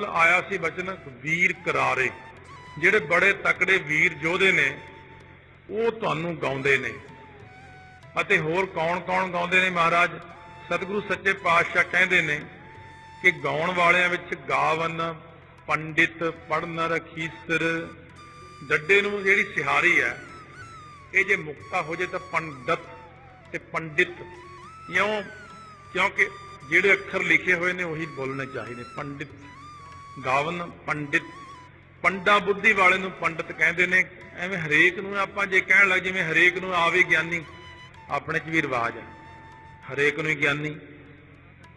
ਕੱਲ ਆਇਆ ਸੀ ਬਚਨ ਵੀਰ ਕਰਾਰੇ। ਜਿਹੜੇ ਬੜੇ ਤਕੜੇ ਵੀਰ ਯੋਧੇ ਨੇ, ਉਹ ਤੁਹਾਨੂੰ ਗਾਉਂਦੇ ਨੇ। ਅਤੇ ਹੋਰ ਕੌਣ-ਕੌਣ ਗਾਉਂਦੇ ਨੇ ਮਹਾਰਾਜ? ਸਤਿਗੁਰੂ ਸੱਚੇ ਪਾਤਸ਼ਾਹ ਕਹਿੰਦੇ ਨੇ ਕਿ ਗਾਉਣ ਵਾਲਿਆਂ ਵਿੱਚ ਗਾਵਨ, ਪੰਡਿਤ ਪੜਨ ਰਖੀਸਰ ਡੱਡੇ ਨੂੰ ਜਿਹੜੀ ਸਿਹਾਰੀ ਹੈ, ਇਹ ਜੇ ਮੁਕਤਾ ਹੋ ਜੇ ਤਾਂ ਪੰਡਤ ਤੇ ਪੰਡਿਤ। ਕਿਉਂ? ਕਿਉਂਕਿ ਜਿਹੜੇ ਅੱਖਰ ਲਿਖੇ ਹੋਏ ਨੇ, ਉਹੀ ਬੋਲਣੇ ਚਾਹੀਦੇ ਪੰਡਿਤ। ਗਾਵਨ ਪੰਡਿਤ, ਪੰਡਾ ਬੁੱਧੀ ਵਾਲੇ ਨੂੰ ਪੰਡਿਤ ਕਹਿੰਦੇ ਨੇ, ਐਵੇਂ ਹਰੇਕ ਨੂੰ ਆਪਾਂ ਜੇ ਕਹਿਣ ਲੱਗ ਜਿਵੇਂ ਹਰੇਕ ਨੂੰ ਆਵੇ ਗਿਆਨੀ, ਆਪਣੇ ਚ ਵੀ ਰਿਵਾਜ ਹੈ। ਹਰੇਕ ਨੂੰ ਹੀ ਗਿਆਨੀ,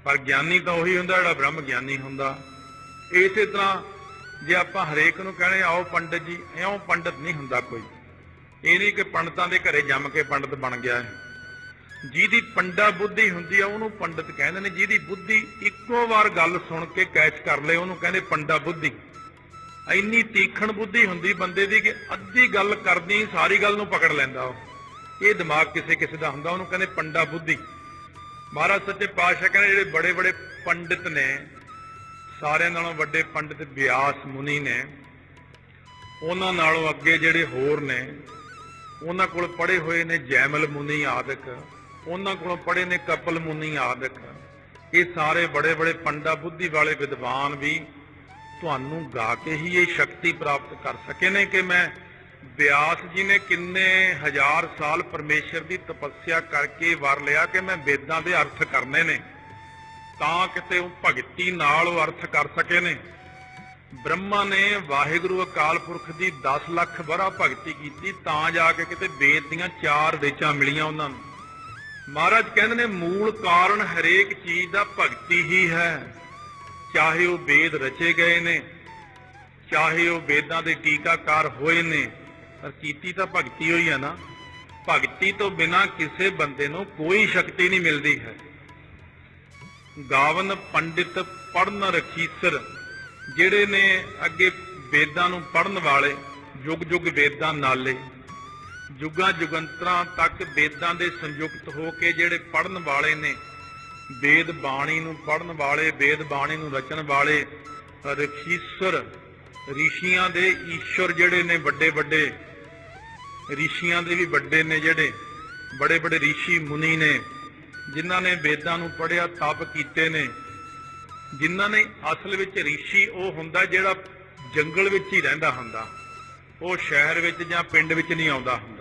ਪਰ ਗਿਆਨੀ ਤਾਂ ਉਹੀ ਹੁੰਦਾ ਜਿਹੜਾ ਬ੍ਰਹਮ ਗਿਆਨੀ ਹੁੰਦਾ। ਇਸੇ ਤਰ੍ਹਾਂ ਜੇ ਆਪਾਂ ਹਰੇਕ ਨੂੰ ਕਹਣੇ ਆਓ ਪੰਡਤ ਜੀ ਇਉਂ ਪੰਡਤ ਨਹੀਂ ਹੁੰਦਾ ਕੋਈ। ਇਹ ਨਹੀਂ ਕਿ ਪੰਡਤਾਂ ਦੇ ਘਰੇ ਜੰਮ ਕੇ ਪੰਡਤ ਬਣ ਗਿਆ ਹੈ। ਜਿਹਦੀ ਪੰਡਾ ਬੁੱਧੀ ਹੁੰਦੀ ਆ, ਉਹਨੂੰ ਪੰਡਤ ਕਹਿੰਦੇ ਨੇ। ਜਿਹਦੀ ਬੁੱਧੀ ਇੱਕੋ ਵਾਰ ਗੱਲ ਸੁਣ ਕੇ ਕੈਚ ਕਰ ਲੇ ਉਹਨੂੰ ਕਹਿੰਦੇ ਪੰਡਾ ਬੁੱਧੀ। ਇੰਨੀ ਤੀਖਣ ਬੁੱਧੀ ਹੁੰਦੀ ਬੰਦੇ ਦੀ ਕਿ ਅੱਧੀ ਗੱਲ ਕਰਦੀ ਸਾਰੀ ਗੱਲ ਨੂੰ ਪਕੜ ਲੈਂਦਾ ਉਹ। ਇਹ ਦਿਮਾਗ ਕਿਸੇ ਕਿਸੇ ਦਾ ਹੁੰਦਾ, ਉਹਨੂੰ ਕਹਿੰਦੇ ਪੰਡਾ ਬੁੱਧੀ। ਮਹਾਰਾਜ ਸੱਚੇ ਪਾਤਸ਼ਾਹ ਕਹਿੰਦੇ ਜਿਹੜੇ ਬੜੇ ਬੜੇ ਪੰਡਿਤ ਨੇ, ਸਾਰਿਆਂ ਨਾਲੋਂ ਵੱਡੇ ਪੰਡਿਤ ਵਿਆਸ ਮੁਨੀ ਨੇ। ਉਹਨਾਂ ਨਾਲੋਂ ਅੱਗੇ ਜਿਹੜੇ ਹੋਰ ਨੇ, ਉਹਨਾਂ ਕੋਲ ਪੜ੍ਹੇ ਹੋਏ ਨੇ ਜੈਮਲ ਮੁਨੀ ਆਦਿਕ। ਉਹਨਾਂ ਕੋਲੋਂ ਪੜ੍ਹੇ ਨੇ ਕਪਲ ਮੁਨੀ ਆਦਿਕ ਇਹ ਸਾਰੇ ਬੜੇ ਬੜੇ ਪੰਡਾ ਬੁੱਧੀ ਵਾਲੇ ਵਿਦਵਾਨ ਵੀ ਤੁਹਾਨੂੰ ਗਾ ਕੇ ਹੀ ਇਹ ਸ਼ਕਤੀ ਪ੍ਰਾਪਤ ਕਰ ਸਕੇ ਨੇ ਕਿ ਮੈਂ ਵਿਆਸ ਜੀ ਨੇ ਕਿੰਨੇ ਹਜ਼ਾਰ ਸਾਲ ਪਰਮੇਸ਼ਰ ਦੀ ਤਪੱਸਿਆ ਕਰਕੇ ਵਰ ਲਿਆ ਕਿ ਮੈਂ ਵੇਦਾਂ ਦੇ ਅਰਥ ਕਰਨੇ ਨੇ, ਤਾਂ ਕਿਤੇ ਉਹ ਭਗਤੀ ਨਾਲ ਉਹ ਅਰਥ ਕਰ ਸਕੇ ਨੇ। ਬ੍ਰਹਮਾ ਨੇ ਵਾਹਿਗੁਰੂ ਅਕਾਲ ਪੁਰਖ ਦੀ 10 ਲੱਖ ਵਰਾ ਭਗਤੀ ਕੀਤੀ, ਤਾਂ ਜਾ ਕੇ ਕਿਤੇ ਵੇਦ ਦੀਆਂ ਚਾਰ ਵੇਚਾਂ ਮਿਲੀਆਂ ਉਹਨਾਂ ਨੂੰ। ਮਹਾਰਾਜ ਕਹਿੰਦੇ ਨੇ, ਮੂਲ ਕਾਰਨ ਹਰੇਕ ਚੀਜ਼ ਦਾ ਭਗਤੀ ਹੀ ਹੈ। ਚਾਹੇ ਉਹ ਵੇਦ ਰਚੇ ਗਏ ਨੇ, ਚਾਹੇ ਉਹ ਵੇਦਾਂ ਦੇ ਟੀਕਾਕਾਰ ਹੋਏ ਨੇ, ਪਰ ਕੀਤੀ ਤਾਂ ਭਗਤੀ ਹੋਈ ਹੈ ਨਾ। ਭਗਤੀ ਤੋਂ ਬਿਨਾ ਕਿਸੇ ਬੰਦੇ ਨੂੰ ਕੋਈ ਸ਼ਕਤੀ ਨਹੀਂ ਮਿਲਦੀ ਹੈ। ਗਾਵਨ ਪੰਡਿਤ ਪੜਨ ਰਖੀਸਰ, ਜਿਹੜੇ ਨੇ ਅੱਗੇ ਵੇਦਾਂ ਨੂੰ ਪੜਨ ਵਾਲੇ ਯੁੱਗ ਯੁੱਗ ਵੇਦਾਂ ਨਾਲੇ ਜੁਗਾਂ ਜੁਗੰਤਰਾਂ ਤੱਕ ਵੇਦਾਂ ਦੇ ਸੰਯੁਕਤ ਹੋ ਕੇ ਜਿਹੜੇ ਪੜਨ ਵਾਲੇ ਨੇ, ਵੇਦ ਬਾਣੀ ਨੂੰ ਪੜਨ ਵਾਲੇ, ਵੇਦ ਬਾਣੀ ਨੂੰ ਰਚਣ ਵਾਲੇ, ਰਖੀਸਰ, ਰਿਸ਼ੀਆਂ ਦੇ ਈਸ਼ਵਰ ਜਿਹੜੇ ਨੇ ਵੱਡੇ ਵੱਡੇ, ਰਿਸ਼ੀਆਂ ਦੇ ਵੀ ਵੱਡੇ ਨੇ ਜਿਹੜੇ, ਬੜੇ ਬੜੇ ਰਿਸ਼ੀ ਮੁਨੀ ਨੇ, ਜਿਨ੍ਹਾਂ ਨੇ ਵੇਦਾਂ ਨੂੰ ਪੜਿਆ ਤਪ ਕੀਤੇ ਨੇ। ਜਿਨ੍ਹਾਂ ਨੇ ਅਸਲ ਵਿੱਚ ਰਿਸ਼ੀ ਉਹ ਹੁੰਦਾ ਜਿਹੜਾ ਜੰਗਲ ਵਿੱਚ ਹੀ ਰਹਿੰਦਾ ਹੁੰਦਾ, ਉਹ ਸ਼ਹਿਰ ਵਿੱਚ ਜਾਂ ਪਿੰਡ ਵਿੱਚ ਨਹੀਂ ਆਉਂਦਾ ਹੁੰਦਾ।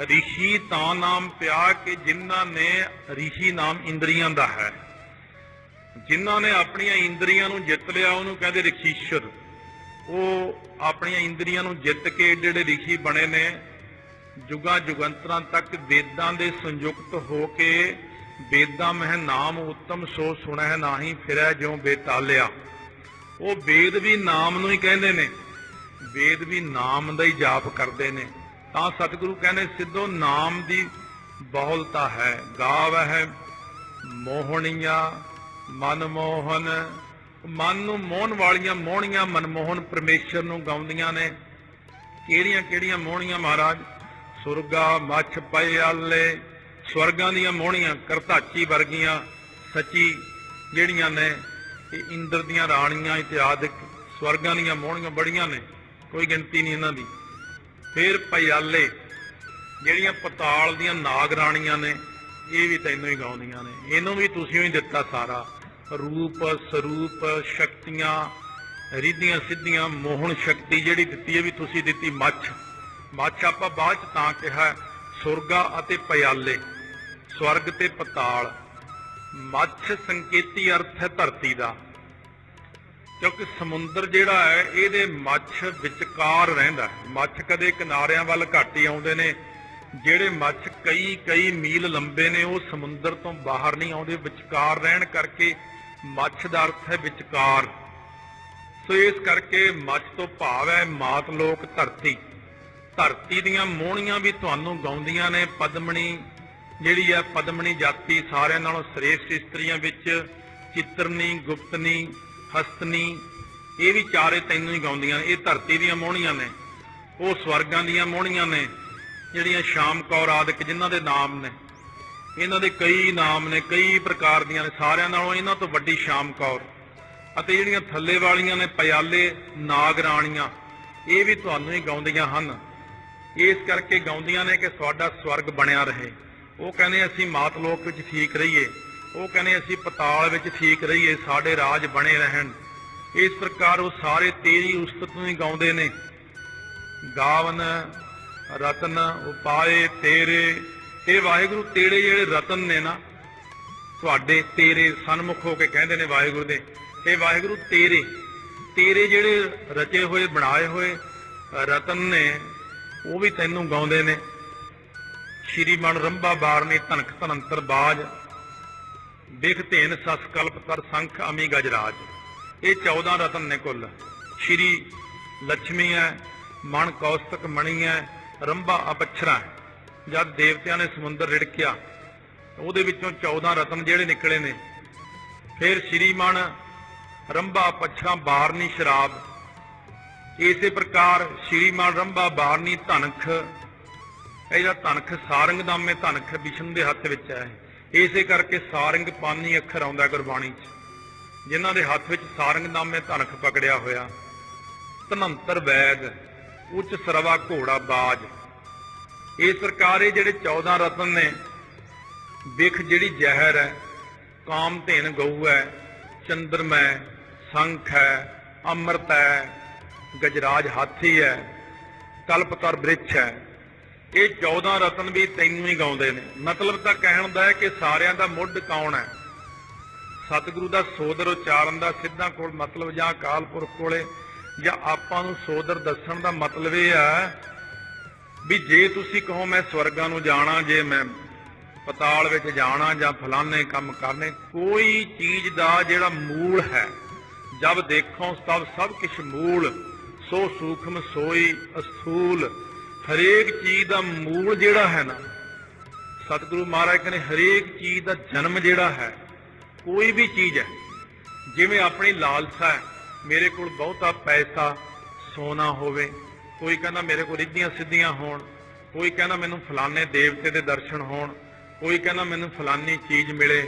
ਰਿਸ਼ੀ ਤਾਂ ਨਾਮ ਪਿਆ ਕਿ ਜਿਨ੍ਹਾਂ ਨੇ ਰਿਸ਼ੀ ਨਾਮ ਇੰਦਰੀਆਂ ਦਾ ਹੈ। ਜਿਨ੍ਹਾਂ ਨੇ ਆਪਣੀਆਂ ਇੰਦਰੀਆਂ ਨੂੰ ਜਿੱਤ ਲਿਆ, ਉਹਨੂੰ ਕਹਿੰਦੇ ਰਖੀਸ਼ਰ ਉਹ ਆਪਣੀਆਂ ਇੰਦਰੀਆਂ ਨੂੰ ਜਿੱਤ ਕੇ ਜਿਹੜੇ ਰਿਸ਼ੀ ਬਣੇ ਨੇ, ਜੁਗਾਂ ਜੁਗੰਤਰਾਂ ਤੱਕ ਵੇਦਾਂ ਦੇ ਸੰਯੁਕਤ ਹੋ ਕੇ ਵੇਦਾਂ ਮਹਿ ਨਾਮ ਉੱਤਮ ਸੋ ਸੁਣੈ ਨਾਹੀ ਫਿਰੈ ਜਿਉ ਬੇਤਾਲਿਆ। ਉਹ ਵੇਦ ਵੀ ਨਾਮ ਨੂੰ ਹੀ ਕਹਿੰਦੇ ਨੇ। ਵੇਦ ਵੀ ਨਾਮ ਦਾ ਹੀ ਜਾਪ ਕਰਦੇ ਨੇ। ਤਾਂ ਸਤਿਗੁਰੂ ਕਹਿੰਦੇ, ਸਿੱਧੋ ਨਾਮ ਦੀ ਬਹੁਲਤਾ ਹੈ। ਗਾਵ ਹੈ ਮੋਹਣੀਆਂ ਮਨਮੋਹਨ। ਮਨ ਨੂੰ ਮੋਹਣ ਵਾਲੀਆਂ ਮੋਹਣੀਆਂ ਮਨਮੋਹਨ ਪਰਮੇਸ਼ਰ ਨੂੰ ਗਾਉਂਦੀਆਂ ਨੇ। ਕਿਹੜੀਆਂ ਕਿਹੜੀਆਂ ਮੋਹਣੀਆਂ ਮਹਾਰਾਜ? ਸੁਰਗਾ, ਮੱਛ, ਪਏ ਪਿਆਲੇ ਸਵਰਗਾਂ ਦੀਆਂ ਮੋਹਣੀਆਂ ਕਰਤਾਚੀ ਵਰਗੀਆਂ ਸੱਚੀ ਜਿਹੜੀਆਂ ਨੇ, ਇਹ ਇੰਦਰ ਦੀਆਂ ਰਾਣੀਆਂ ਇਤਿਆਦਿਕ ਸਵਰਗਾਂ ਦੀਆਂ ਮੋਹਣੀਆਂ ਬੜੀਆਂ ਨੇ। ਕੋਈ ਗਿਣਤੀ ਨਹੀਂ ਇਹਨਾਂ ਦੀ। ਫਿਰ ਪਿਆਲੇ ਜਿਹੜੀਆਂ ਪਤਾਲ ਦੀਆਂ ਨਾਗ ਰਾਣੀਆਂ ਨੇ, ਇਹ ਵੀ ਤੈਨੂੰ ਹੀ ਗਾਉਂਦੀਆਂ ਨੇ। ਇਹਨੂੰ ਵੀ ਤੁਸੀਂ ਹੀ ਦਿੱਤਾ ਸਾਰਾ। ਰੂਪ, ਸਰੂਪ, ਸ਼ਕਤੀਆਂ, ਰਿੱਧੀਆਂ ਸਿੱਧੀਆਂ, ਮੋਹਣ ਸ਼ਕਤੀ ਜਿਹੜੀ ਦਿੱਤੀ ਹੈ ਵੀ ਤੁਸੀਂ ਦਿੱਤੀ ਮੱਛ। ਮੱਛ ਆਪਾਂ ਬਾਅਦ ਚ ਤਾਂ ਕਿਹਾ, ਸੁਰਗਾ ਅਤੇ ਪਿਆਲੇ ਸਵਰਗ ਤੇ ਪਤਾਲ। ਮੱਛ ਸੰਕੇਤੀ ਅਰਥ ਹੈ ਧਰਤੀ ਦਾ। ਕਿਉਂਕਿ ਸਮੁੰਦਰ ਜਿਹੜਾ ਹੈ, ਇਹਦੇ ਮੱਛ ਵਿਚਕਾਰ ਰਹਿੰਦਾ ਹੈ। ਮੱਛ ਕਦੇ ਕਿਨਾਰਿਆਂ ਵੱਲ ਘੱਟ ਹੀ ਆਉਂਦੇ ਨੇ। ਜਿਹੜੇ ਮੱਛ ਕਈ ਕਈ ਮੀਲ ਲੰਬੇ ਨੇ, ਉਹ ਸਮੁੰਦਰ ਤੋਂ ਬਾਹਰ ਨਹੀਂ ਆਉਂਦੇ। ਵਿਚਕਾਰ ਰਹਿਣ ਕਰਕੇ ਮੱਛ ਦਾ ਅਰਥ ਹੈ ਵਿਚਕਾਰ। ਸੋ ਇਸ ਕਰਕੇ ਮੱਛ ਤੋਂ ਭਾਵ ਹੈ ਮਾਤ ਲੋਕ ਧਰਤੀ। ਧਰਤੀ ਦੀਆਂ ਮੋਹਣੀਆਂ ਵੀ ਤੁਹਾਨੂੰ ਗਾਉਂਦੀਆਂ ਨੇ। ਪਦਮਣੀ ਜਿਹੜੀ ਹੈ, ਪਦਮਣੀ ਜਾਤੀ ਸਾਰਿਆਂ ਨਾਲੋਂ ਸ੍ਰੇਸ਼ਟ ਇਸਤਰੀਆਂ ਵਿੱਚ ਚਿੱਤਰਨੀ, ਗੁਪਤਨੀ ਹਸਤਨੀ ਇਹ ਵੀ ਚਾਰੇ ਤੈਨੂੰ ਹੀ ਗਾਉਂਦੀਆਂ ਨੇ, ਇਹ ਧਰਤੀ ਦੀਆਂ ਮੋਹਣੀਆਂ ਨੇ, ਉਹ ਸਵਰਗਾਂ ਦੀਆਂ ਮੋਹਣੀਆਂ ਨੇ, ਜਿਹੜੀਆਂ ਸ਼ਾਮ ਕੌਰ ਆਦਿਕ ਜਿਨ੍ਹਾਂ ਦੇ ਨਾਮ ਨੇ। ਇਹਨਾਂ ਦੇ ਕਈ ਨਾਮ ਨੇ, ਕਈ ਪ੍ਰਕਾਰ ਦੀਆਂ ਨੇ, ਸਾਰਿਆਂ ਨਾਲੋਂ ਇਹਨਾਂ ਤੋਂ ਵੱਡੀ ਸ਼ਾਮ ਕੌਰ। ਅਤੇ ਜਿਹੜੀਆਂ ਥੱਲੇ ਵਾਲੀਆਂ ਨੇ, ਪਿਆਲੇ ਨਾਗ ਰਾਣੀਆਂ, ਇਹ ਵੀ ਤੁਹਾਨੂੰ ਹੀ ਗਾਉਂਦੀਆਂ ਹਨ। ਇਸ ਕਰਕੇ ਗਾਉਂਦੀਆਂ ਨੇ ਕਿ ਤੁਹਾਡਾ ਸਵਰਗ ਬਣਿਆ ਰਹੇ। ਉਹ ਕਹਿੰਦੇ, ਅਸੀਂ ਮਾਤ ਲੋਕ ਵਿੱਚ ਠੀਕ ਰਹੀਏ। ਉਹ ਕਹਿੰਦੇ ਅਸੀਂ ਪਤਾਲ ਵਿੱਚ ਠੀਕ ਰਹੀਏ, ਸਾਡੇ ਰਾਜ ਬਣੇ ਰਹਿਣ। ਇਸ ਪ੍ਰਕਾਰ ਉਹ ਸਾਰੇ ਤੇਰੀ ਉਸਤਤ ਨੂੰ ਹੀ ਗਾਉਂਦੇ ਨੇ। ਗਾਵਨ, ਰਤਨ, ਉਪਾਏ ਤੇਰੇ। ਇਹ ਵਾਹਿਗੁਰੂ ਤੇਰੇ ਜਿਹੜੇ ਰਤਨ ਨੇ ਨਾ, ਤੁਹਾਡੇ ਤੇਰੇ ਸਨਮੁਖ ਹੋ ਕੇ ਕਹਿੰਦੇ ਨੇ ਵਾਹਿਗੁਰੂ ਦੇ। ਇਹ ਵਾਹਿਗੁਰੂ ਤੇਰੇ ਤੇਰੇ ਜਿਹੜੇ ਰਚੇ ਹੋਏ, ਬਣਾਏ ਹੋਏ ਰਤਨ ਨੇ, ਉਹ ਵੀ ਤੈਨੂੰ ਗਾਉਂਦੇ ਨੇ। ਸ਼੍ਰੀ ਮਨ ਰੰਭਾ ਬਾਰ ਨੇ ਧਨਕ ਧਨੰਤਰ ਬਾਜ। ਦੇਖ ਧੇਨ ਸਸ ਕਲਪ ਕਰ ਸੰਖ ਅਮੀ ਗਜਰਾਜ। ਇਹ 14 ਰਤਨ ਨੇ ਕੁੱਲ। ਸ਼੍ਰੀ ਲక్ష్ਮੀ ਹੈ ਮਣ ਕੌਸਤਕ ਮਣੀ ਹੈ ਰੰਭਾ ਅਪਛਰਾ ਜਦ ਦੇਵਤਿਆਂ ਨੇ ਸਮੁੰਦਰ ਰਿੜਕਿਆ, ਉਹਦੇ ਵਿੱਚੋਂ 14 ਰਤਨ ਜਿਹੜੇ ਨਿਕਲੇ ਨੇ। ਫਿਰ ਸ਼੍ਰੀਮਣ ਰੰਭਾ ਪੱਛਾ ਬਾਰਨੀ ਸ਼ਰਾਬ। ਇਸੇ ਪ੍ਰਕਾਰ ਸ਼੍ਰੀਮਣ ਰੰਭਾ ਬਾਰਨੀ ਧਨਖ। ਇਹਦਾ ਧਨਖ ਸਾਰੰਗ ਦਾਮੇ ਧਨਖ ਵਿਸ਼ਨ ਦੇ ਹੱਥ ਵਿੱਚ ਹੈ। ਇਸੇ ਕਰਕੇ ਸਾਰੰਗ ਪਾਨੀ ਅੱਖਰ ਆਉਂਦਾ ਗੁਰਬਾਣੀ 'ਚ। ਜਿਨ੍ਹਾਂ ਦੇ ਹੱਥ ਵਿੱਚ ਸਾਰੰਗ ਨਾਮੇ ਧਨਖ ਪਕੜਿਆ ਹੋਇਆ। ਧਨੰਤਰ ਵੈਦ, ਉੱਚ ਸਰਵਾ ਘੋੜਾ ਬਾਜ। ਇਸ ਪ੍ਰਕਾਰ ਜਿਹੜੇ 14 ਰਤਨ ਨੇ ਵਿਖ ਜਿਹੜੀ ਜ਼ਹਿਰ ਹੈ, ਕਾਮ ਧੇਨ ਗਊ ਹੈ, ਚੰਦਰਮੈ, ਸੰਖ ਹੈ, ਅੰਮ੍ਰਿਤ ਹੈ ਗਜਰਾਜ ਹਾਥੀ ਹੈ ਕਲਪਤਰ ਬ੍ਰਿਛ ਹੈ। ਇਹ 14 ਰਤਨ ਵੀ ਤੈਨੂੰ ਹੀ ਗਾਉਂਦੇ ਨੇ। ਮਤਲਬ ਤਾਂ ਕਹਿਣ ਦਾ ਹੈ ਕਿ ਸਾਰਿਆਂ ਦਾ ਮੁੱਢ ਕੌਣ ਹੈ? ਸਤਿਗੁਰੂ ਦਾ ਸੋਦਰ ਉਚਾਰਨ ਦਾ ਸਿੱਧਾ ਕੋਲ ਮਤਲਬ ਜਾਂ ਅਕਾਲ ਪੁਰਖ ਕੋਲੇ ਜਾਂ ਆਪਾਂ ਨੂੰ ਸੋਦਰ ਦੱਸਣ ਦਾ ਮਤਲਬ ਇਹ ਆ ਵੀ ਜੇ ਤੁਸੀਂ ਕਹੋ ਮੈਂ ਸਵਰਗਾਂ ਨੂੰ ਜਾਣਾ, ਜੇ ਮੈਂ ਪਤਾਲ ਵਿੱਚ ਜਾਣਾ ਜਾਂ ਫਲਾਣੇ ਕੰਮ ਕਰਨੇ, ਕੋਈ ਚੀਜ਼ ਦਾ ਜਿਹੜਾ ਮੂਲ ਹੈ ਜਦ ਦੇਖੋ ਤਬ ਸਭ ਕਿਛ ਮੂਲ, ਸੋ ਸੂਖਮ ਸੋਈ ਅਸੂਲ ਹਰੇਕ ਚੀਜ਼ ਦਾ ਮੂਲ ਜਿਹੜਾ ਹੈ ਨਾ, ਸਤਿਗੁਰੂ ਮਹਾਰਾਜ ਕਹਿੰਦੇ ਹਰੇਕ ਚੀਜ਼ ਦਾ ਜਨਮ ਜਿਹੜਾ ਹੈ, ਕੋਈ ਵੀ ਚੀਜ਼ ਹੈ, ਜਿਵੇਂ ਆਪਣੀ ਲਾਲਸਾ ਹੈ, ਮੇਰੇ ਕੋਲ ਬਹੁਤਾ ਪੈਸਾ, ਸੋਨਾ ਹੋਵੇ, ਕੋਈ ਕਹਿੰਦਾ ਮੇਰੇ ਕੋਲ ਰਿੱਧੀਆਂ ਸਿੱਧੀਆਂ ਹੋਣ, ਕੋਈ ਕਹਿੰਦਾ ਮੈਨੂੰ ਫਲਾਣੇ ਦੇਵਤੇ ਦੇ ਦਰਸ਼ਨ ਹੋਣ, ਕੋਈ ਕਹਿੰਦਾ ਮੈਨੂੰ ਫਲਾਨੀ ਚੀਜ਼ ਮਿਲੇ।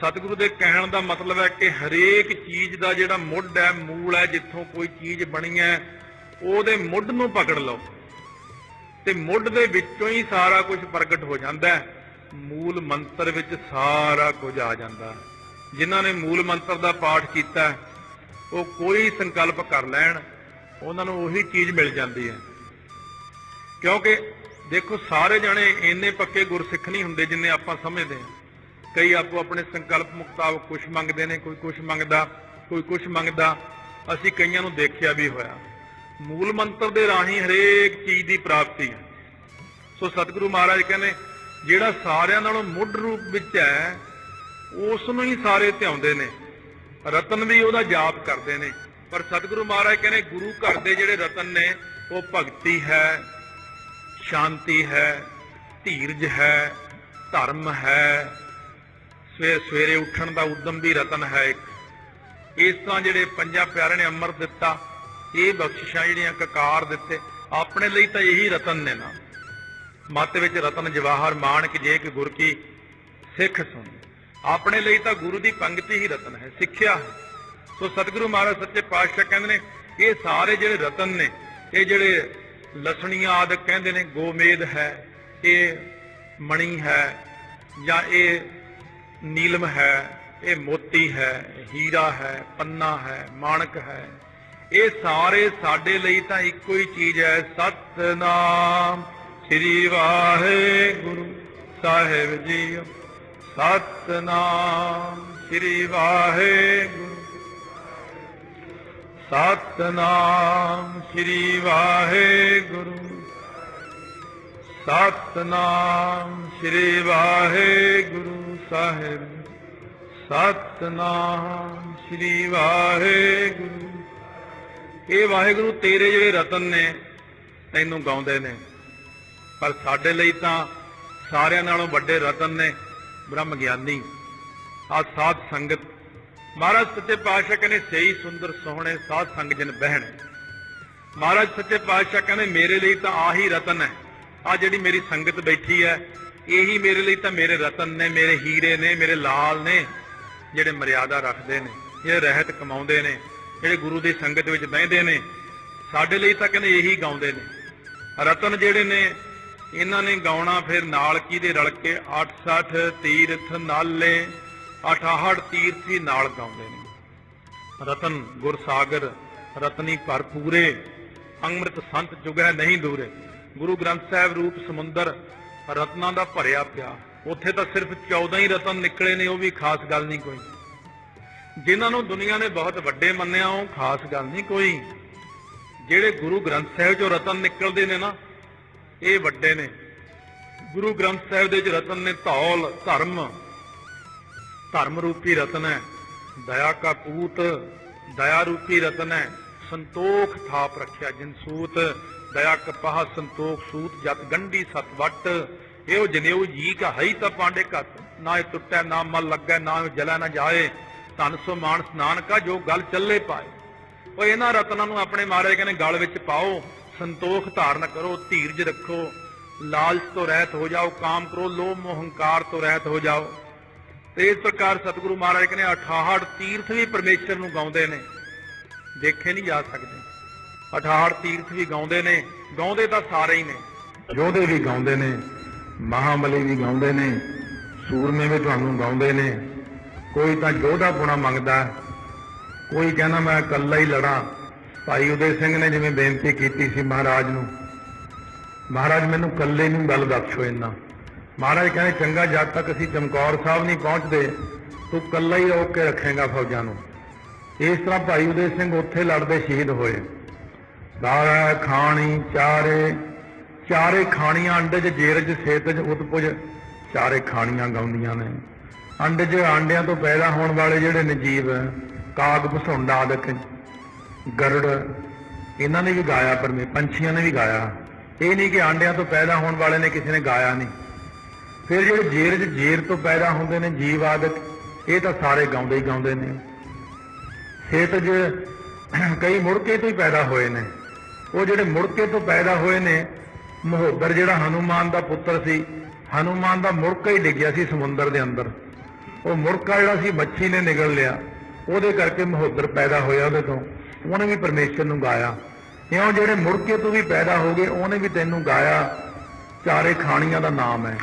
ਸਤਿਗੁਰੂ ਦੇ ਕਹਿਣ ਦਾ ਮਤਲਬ ਹੈ ਕਿ ਹਰੇਕ ਚੀਜ਼ ਦਾ ਜਿਹੜਾ ਮੁੱਢ ਹੈ, ਮੂਲ ਹੈ, ਜਿੱਥੋਂ ਕੋਈ ਚੀਜ਼ ਬਣੀ ਹੈ, ਉਹਦੇ ਮੁੱਢ ਨੂੰ ਪਕੜ ਲਓ। ਤੇ ਮੁੱਢ ਦੇ ਵਿੱਚੋਂ ਹੀ ਸਾਰਾ ਕੁਝ ਪ੍ਰਗਟ ਹੋ ਜਾਂਦਾ ਹੈ। ਮੂਲ ਮੰਤਰ ਵਿੱਚ ਸਾਰਾ ਕੁਝ ਆ ਜਾਂਦਾ ਜਿਨ੍ਹਾਂ ਨੇ ਮੂਲ ਮੰਤਰ ਦਾ ਪਾਠ ਕੀਤਾ ਉਹ ਕੋਈ ਸੰਕਲਪ ਕਰ ਲੈਣ, ਉਹਨਾਂ ਨੂੰ ਉਹੀ ਚੀਜ਼ ਮਿਲ ਜਾਂਦੀ ਹੈ। ਕਿਉਂਕਿ ਦੇਖੋ, ਸਾਰੇ ਜਣੇ ਇੰਨੇ ਪੱਕੇ ਗੁਰਸਿੱਖ ਨਹੀਂ ਹੁੰਦੇ ਜਿੰਨੇ ਆਪਾਂ ਸਮਝਦੇ ਹਾਂ। ਕਈ ਆਪੋ ਆਪਣੇ ਸੰਕਲਪ ਮੁਤਾਬਕ ਕੁਝ ਮੰਗਦੇ ਨੇ, ਕੋਈ ਕੁਝ ਮੰਗਦਾ, ਕੋਈ ਕੁਝ ਮੰਗਦਾ। ਅਸੀਂ ਕਈਆਂ ਨੂੰ ਦੇਖਿਆ ਵੀ ਹੋਇਆ। ਮੂਲ ਮੰਤਰ ਦੇ ਰਾਹੀਂ ਹਰੇਕ ਚੀਜ਼ ਦੀ ਪ੍ਰਾਪਤੀ ਹੈ। ਸੋ ਸਤਿਗੁਰੂ ਮਹਾਰਾਜ ਕਹਿੰਦੇ, ਜਿਹੜਾ ਸਾਰਿਆਂ ਨਾਲੋਂ ਮੁੱਢ ਰੂਪ ਵਿੱਚ ਹੈ ਉਸ ਨੂੰ ਹੀ ਸਾਰੇ ਧਿਆਉਂਦੇ ਨੇ। ਰਤਨ ਵੀ ਉਹਦਾ ਜਾਪ ਕਰਦੇ ਨੇ। ਪਰ ਸਤਿਗੁਰੂ ਮਹਾਰਾਜ ਕਹਿੰਦੇ, ਗੁਰੂ ਘਰ ਦੇ ਜਿਹੜੇ ਰਤਨ ਨੇ, ਉਹ ਭਗਤੀ ਹੈ, ਸ਼ਾਂਤੀ ਹੈ, ਧੀਰਜ ਹੈ, ਧਰਮ ਹੈ। ਸਵੇਰੇ ਸਵੇਰੇ ਉੱਠਣ ਦਾ ਉਦਮ ਵੀ ਰਤਨ ਹੈ ਇੱਕ। ਇਸ ਤਰ੍ਹਾਂ ਜਿਹੜੇ ਪੰਜਾਂ ਪਿਆਰਿਆਂ ਨੇ ਅੰਮ੍ਰਿਤ ਦਿੱਤਾ ਇਹ ਬਖਸ਼ਿਸ਼ਾਂ ਜਿਹੜੀਆਂ ਕਕਾਰ ਦਿੱਤੇ, ਆਪਣੇ ਲਈ ਤਾਂ ਇਹੀ ਰਤਨ ਨੇ ਨਾ। ਮੱਤ ਵਿੱਚ ਰਤਨ ਜਵਾਹਰ ਮਾਣਕ ਜੇ ਕਿ ਗੁਰ ਕੀ ਸਿੱਖ ਸੁਣ, ਆਪਣੇ ਲਈ ਤਾਂ ਗੁਰੂ ਦੀ ਪੰਗਤੀ ਹੀ ਰਤਨ ਹੈ, ਸਿੱਖਿਆ ਹੈ। ਸੋ ਸਤਿਗੁਰੂ ਮਹਾਰਾਜ, ਸੱਚੇ ਪਾਤਸ਼ਾਹ ਕਹਿੰਦੇ ਨੇ, ਇਹ ਸਾਰੇ ਜਿਹੜੇ ਰਤਨ ਨੇ, ਇਹ ਜਿਹੜੇ ਲਸਣੀਆਂ ਆਦਿ ਕਹਿੰਦੇ ਨੇ, ਗੋਮੇਦ ਹੈ, ਇਹ ਮਣੀ ਹੈ, ਜਾਂ ਇਹ ਨੀਲਮ ਹੈ, ਇਹ ਮੋਤੀ ਹੈ ਹੀਰਾ ਹੈ, ਪੰਨਾ ਹੈ, ਮਾਣਕ ਹੈ ਇਹ ਸਾਰੇ ਸਾਡੇ ਲਈ ਤਾਂ ਇੱਕੋ ਹੀ ਚੀਜ਼ ਹੈ, ਸਤਨਾਮ। ਸ੍ਰੀ ਵਾਹਿਗੁਰੂ ਸਾਹਿਬ ਜੀ ਸਤਨਾਮ, ਸ੍ਰੀ ਵਾਹਿਗੁਰੂ। ਸਤਨਾਮ, ਸ੍ਰੀ ਵਾਹਿਗੁਰੂ। ਸਤਨਾਮ, ਸ੍ਰੀ ਵਾਹਿਗੁਰੂ ਸਾਹਿਬ। ਸਤਨਾਮ, ਸ੍ਰੀ ਵਾਹਿਗੁਰੂ। ਇਹ ਵਾਹਿਗੁਰੂ ਤੇਰੇ ਜਿਹੜੇ ਰਤਨ ਨੇ, ਤੈਨੂੰ ਗਾਉਂਦੇ ਨੇ। ਪਰ ਸਾਡੇ ਲਈ ਤਾਂ ਸਾਰਿਆਂ ਨਾਲੋਂ ਵੱਡੇ ਰਤਨ ਨੇ ਬ੍ਰਹਮ ਗਿਆਨੀ ਆ ਸਾਧ ਸੰਗਤ, ਮਹਾਰਾਜ ਸੱਚੇ ਪਾਤਸ਼ਾਹ ਕਹਿੰਦੇ ਸਹੀ ਸੁੰਦਰ, ਸੋਹਣੇ ਸਾਧ ਸੰਗ ਜਨ ਬਹਿਣ। ਮਹਾਰਾਜ ਸੱਚੇ ਪਾਤਸ਼ਾਹ ਕਹਿੰਦੇ, ਮੇਰੇ ਲਈ ਤਾਂ ਆਹੀ ਰਤਨ ਹੈ। ਆ ਜਿਹੜੀ ਮੇਰੀ ਸੰਗਤ ਬੈਠੀ ਹੈ, ਇਹੀ ਮੇਰੇ ਲਈ ਤਾਂ ਮੇਰੇ ਰਤਨ ਨੇ, ਮੇਰੇ ਹੀਰੇ ਨੇ, ਮੇਰੇ ਲਾਲ ਨੇ, ਜਿਹੜੇ ਮਰਿਆਦਾ ਰੱਖਦੇ ਨੇ ਇਹ ਰਹਿਤ ਕਮਾਉਂਦੇ ਨੇ। ਜਿਹੜੇ ਗੁਰੂ ਦੀ ਸੰਗਤ ਵਿੱਚ ਬਹਿੰਦੇ ਨੇ, ਸਾਡੇ ਲਈ ਤਾਂ ਕਹਿੰਦੇ ਇਹੀ ਗਾਉਂਦੇ ਨੇ। ਰਤਨ ਜਿਹੜੇ ਨੇ, ਇਹਨਾਂ ਨੇ ਗਾਉਣਾ ਫਿਰ ਨਾਲ ਕੀ ਦੇ ਰਲ ਕੇ? 68 ਤੀਰਥ ਨਾਲੇ 68 ਤੀਰਥ ਵੀ ਨਾਲ ਗਾਉਂਦੇ ਨੇ। ਰਤਨ ਗੁਰਸਾਗਰ, ਰਤਨੀ ਭਰ ਪੂਰੇ, ਅੰਮ੍ਰਿਤ ਸੰਤ ਜੁਗੈ ਨਹੀਂ ਦੂਰੇ। ਗੁਰੂ ਗ੍ਰੰਥ ਸਾਹਿਬ ਰੂਪ ਸਮੁੰਦਰ, ਰਤਨਾਂ ਦਾ ਭਰਿਆ ਪਿਆ। ਉੱਥੇ ਤਾਂ ਸਿਰਫ 14 ਹੀ ਰਤਨ ਨਿਕਲੇ ਨੇ, ਉਹ ਵੀ ਖਾਸ ਗੱਲ ਨਹੀਂ ਕੋਈ। ਜਿਨ੍ਹਾਂ ਨੂੰ ਦੁਨੀਆ ਨੇ ਬਹੁਤ ਵੱਡੇ ਮੰਨਿਆ, ਉਹ ਖਾਸ ਗੱਲ ਨਹੀਂ ਕੋਈ। ਜਿਹੜੇ ਗੁਰੂ ਗ੍ਰੰਥ ਸਾਹਿਬ ਚੋਂ ਰਤਨ ਨਿਕਲਦੇ ਨੇ ਨਾ, ਇਹ ਵੱਡੇ ਨੇ। ਗੁਰੂ ਗ੍ਰੰਥ ਸਾਹਿਬ ਦੇ ਵਿੱਚ ਰਤਨ ਨੇ ਧੌਲ, ਧਰਮ। ਧਰਮ ਰੂਪੀ ਰਤਨ ਹੈ। ਦਇਆ ਕਾ ਪੂਤ ਦਇਆ ਰੂਪੀ ਰਤਨ ਹੈ। ਸੰਤੋਖ ਥਾਪ ਰੱਖਿਆ ਜਿਨ ਸੂਤ। ਦਇਆ ਕਪਾਹ ਸੰਤੋਖ ਸੂਤ ਜਤ ਗੰਢੀ ਸਤ ਵੱਟ। ਇਹੋ ਜਨੇਊ ਜੀ ਕਾ ਹਈ ਤਾਂ ਪਾਂਡੇ ਘਤ। ਨਾ ਇਹ ਟੁੱਟੈ, ਨਾ ਮਲ ਲੱਗੈ, ਨਾ ਜਲੈ ਨਾ ਜਾਏ। ਧਨ ਸਮਾਨ ਸਨਾਨ ਕਾ ਜੋ ਗੱਲ ਚੱਲੇ ਪਾਏ। ਉਹ ਇਹਨਾਂ ਰਤਨਾਂ ਨੂੰ ਆਪਣੇ ਮਹਾਰਾਜ ਕਹਿੰਦੇ ਗਲ ਵਿੱਚ ਪਾਓ, ਸੰਤੋਖ ਧਾਰਨ ਕਰੋ, ਧੀਰਜ ਰੱਖੋ। ਲਾਲਚ ਤੋਂ ਰਹਿਤ ਹੋ ਜਾਓ, ਕਾਮ ਕਰੋ, ਲੋਭ ਮੋਹ ਹੰਕਾਰ ਤੋਂ ਰਹਿਤ ਹੋ ਜਾਓ। ਤੇ ਇਸ ਪ੍ਰਕਾਰ ਸਤਿਗੁਰੂ ਮਹਾਰਾਜ ਕਹਿੰਦੇ 68 ਤੀਰਥ ਵੀ ਪਰਮੇਸ਼ਰ ਨੂੰ ਗਾਉਂਦੇ ਨੇ। ਦੇਖੇ ਨਹੀਂ ਜਾ ਸਕਦੇ। 68 ਤੀਰਥ ਵੀ ਗਾਉਂਦੇ ਨੇ। ਗਾਉਂਦੇ ਤਾਂ ਸਾਰੇ ਹੀ ਨੇ। ਯੋਧੇ ਵੀ ਗਾਉਂਦੇ ਨੇ। ਮਹਾਬਲੀ ਵੀ ਗਾਉਂਦੇ ਨੇ। ਸੂਰਮੇ ਵੀ ਤੁਹਾਨੂੰ ਗਾਉਂਦੇ ਨੇ। ਕੋਈ ਤਾਂ ਯੋਧਾ ਪੁਣਾ ਮੰਗਦਾ। ਕੋਈ ਕਹਿੰਦਾ ਮੈਂ ਇਕੱਲਾ ਹੀ ਲੜਾਂ। ਭਾਈ ਉਦੇ ਸਿੰਘ ਨੇ ਜਿਵੇਂ ਬੇਨਤੀ ਕੀਤੀ ਸੀ ਮਹਾਰਾਜ ਨੂੰ। ਮਹਾਰਾਜ ਮੈਨੂੰ ਇਕੱਲੇ ਨੂੰ ਗੱਲ ਦੱਸੋ ਇੰਨਾ। ਮਹਾਰਾਜ ਕਹਿੰਦੇ, ਚੰਗਾ, ਜਦ ਤੱਕ ਅਸੀਂ ਚਮਕੌਰ ਸਾਹਿਬ ਨਹੀਂ ਪਹੁੰਚਦੇ, ਤੂੰ ਇਕੱਲਾ ਹੀ ਰੋਕ ਕੇ ਰੱਖੇਗਾ ਫੌਜਾਂ ਨੂੰ। ਇਸ ਤਰ੍ਹਾਂ ਭਾਈ ਉਦੇ ਸਿੰਘ ਉੱਥੇ ਲੜਦੇ ਸ਼ਹੀਦ ਹੋਏ। ਦਾਰਾ, ਖਾਣੀ, ਚਾਰੇ ਚਾਰੇ ਖਾਣੀਆਂ ਅੰਡੇ 'ਚ ਜੇਰਜ ਸੇਤਜ ਉਤਪੁਜ ਚਾਰੇ ਖਾਣੀਆਂ ਗਾਉਂਦੀਆਂ ਨੇ। ਅੰਡੇ 'ਚ ਆਂਡਿਆਂ ਤੋਂ ਪੈਦਾ ਹੋਣ ਵਾਲੇ ਜਿਹੜੇ ਨੇ ਜੀਵ ਕਾਗ ਭਸੁੰਡ ਆਦਿਕ ਗਰੜ, ਇਹਨਾਂ ਨੇ ਵੀ ਗਾਇਆ ਪਰ ਪੰਛੀਆਂ ਨੇ ਵੀ ਗਾਇਆ। ਇਹ ਨਹੀਂ ਕਿ ਆਂਡਿਆਂ ਤੋਂ ਪੈਦਾ ਹੋਣ ਵਾਲੇ ਨੇ ਕਿਸੇ ਨੇ ਗਾਇਆ ਨਹੀਂ। ਫਿਰ ਜਿਹੜੇ ਜੇਰ 'ਚ ਜੇਰ ਤੋਂ ਪੈਦਾ ਹੁੰਦੇ ਨੇ ਜੀਵ ਆਦਿਕ, ਇਹ ਤਾਂ ਸਾਰੇ ਗਾਉਂਦੇ ਹੀ ਗਾਉਂਦੇ ਨੇ। ਖੇਤ ਜ ਕਈ ਮੁੜਕੇ ਤੋਂ ਹੀ ਪੈਦਾ ਹੋਏ ਨੇ। ਉਹ ਜਿਹੜੇ ਮੁੜਕੇ ਤੋਂ ਪੈਦਾ ਹੋਏ ਨੇ, ਮਹੋਦਰ ਜਿਹੜਾ ਹਨੂਮਾਨ ਦਾ ਪੁੱਤਰ ਸੀ, ਹਨੂਮਾਨ ਦਾ ਮੁੜਕਾ ਹੀ ਡਿੱਗਿਆ ਸੀ ਸਮੁੰਦਰ ਦੇ ਅੰਦਰ। ਉਹ ਮੁੜਕਾ ਜਿਹੜਾ ਸੀ, ਮੱਛੀ ਨੇ ਨਿਗਲ ਲਿਆ। ਉਹਦੇ ਕਰਕੇ ਮਹੋਦਰ ਪੈਦਾ ਹੋਇਆ ਉਹਦੇ ਤੋਂ। ਉਹਨੇ ਵੀ ਪਰਮੇਸ਼ਰ ਨੂੰ ਗਾਇਆ। ਇਉਂ ਜਿਹੜੇ ਮੁਰਕੇ ਤੋਂ ਵੀ ਪੈਦਾ ਹੋ ਗਏ, ਉਹਨੇ ਵੀ ਤੈਨੂੰ ਗਾਇਆ। ਚਾਰੇ ਖਾਣੀਆਂ ਦਾ ਨਾਮ ਹੈ।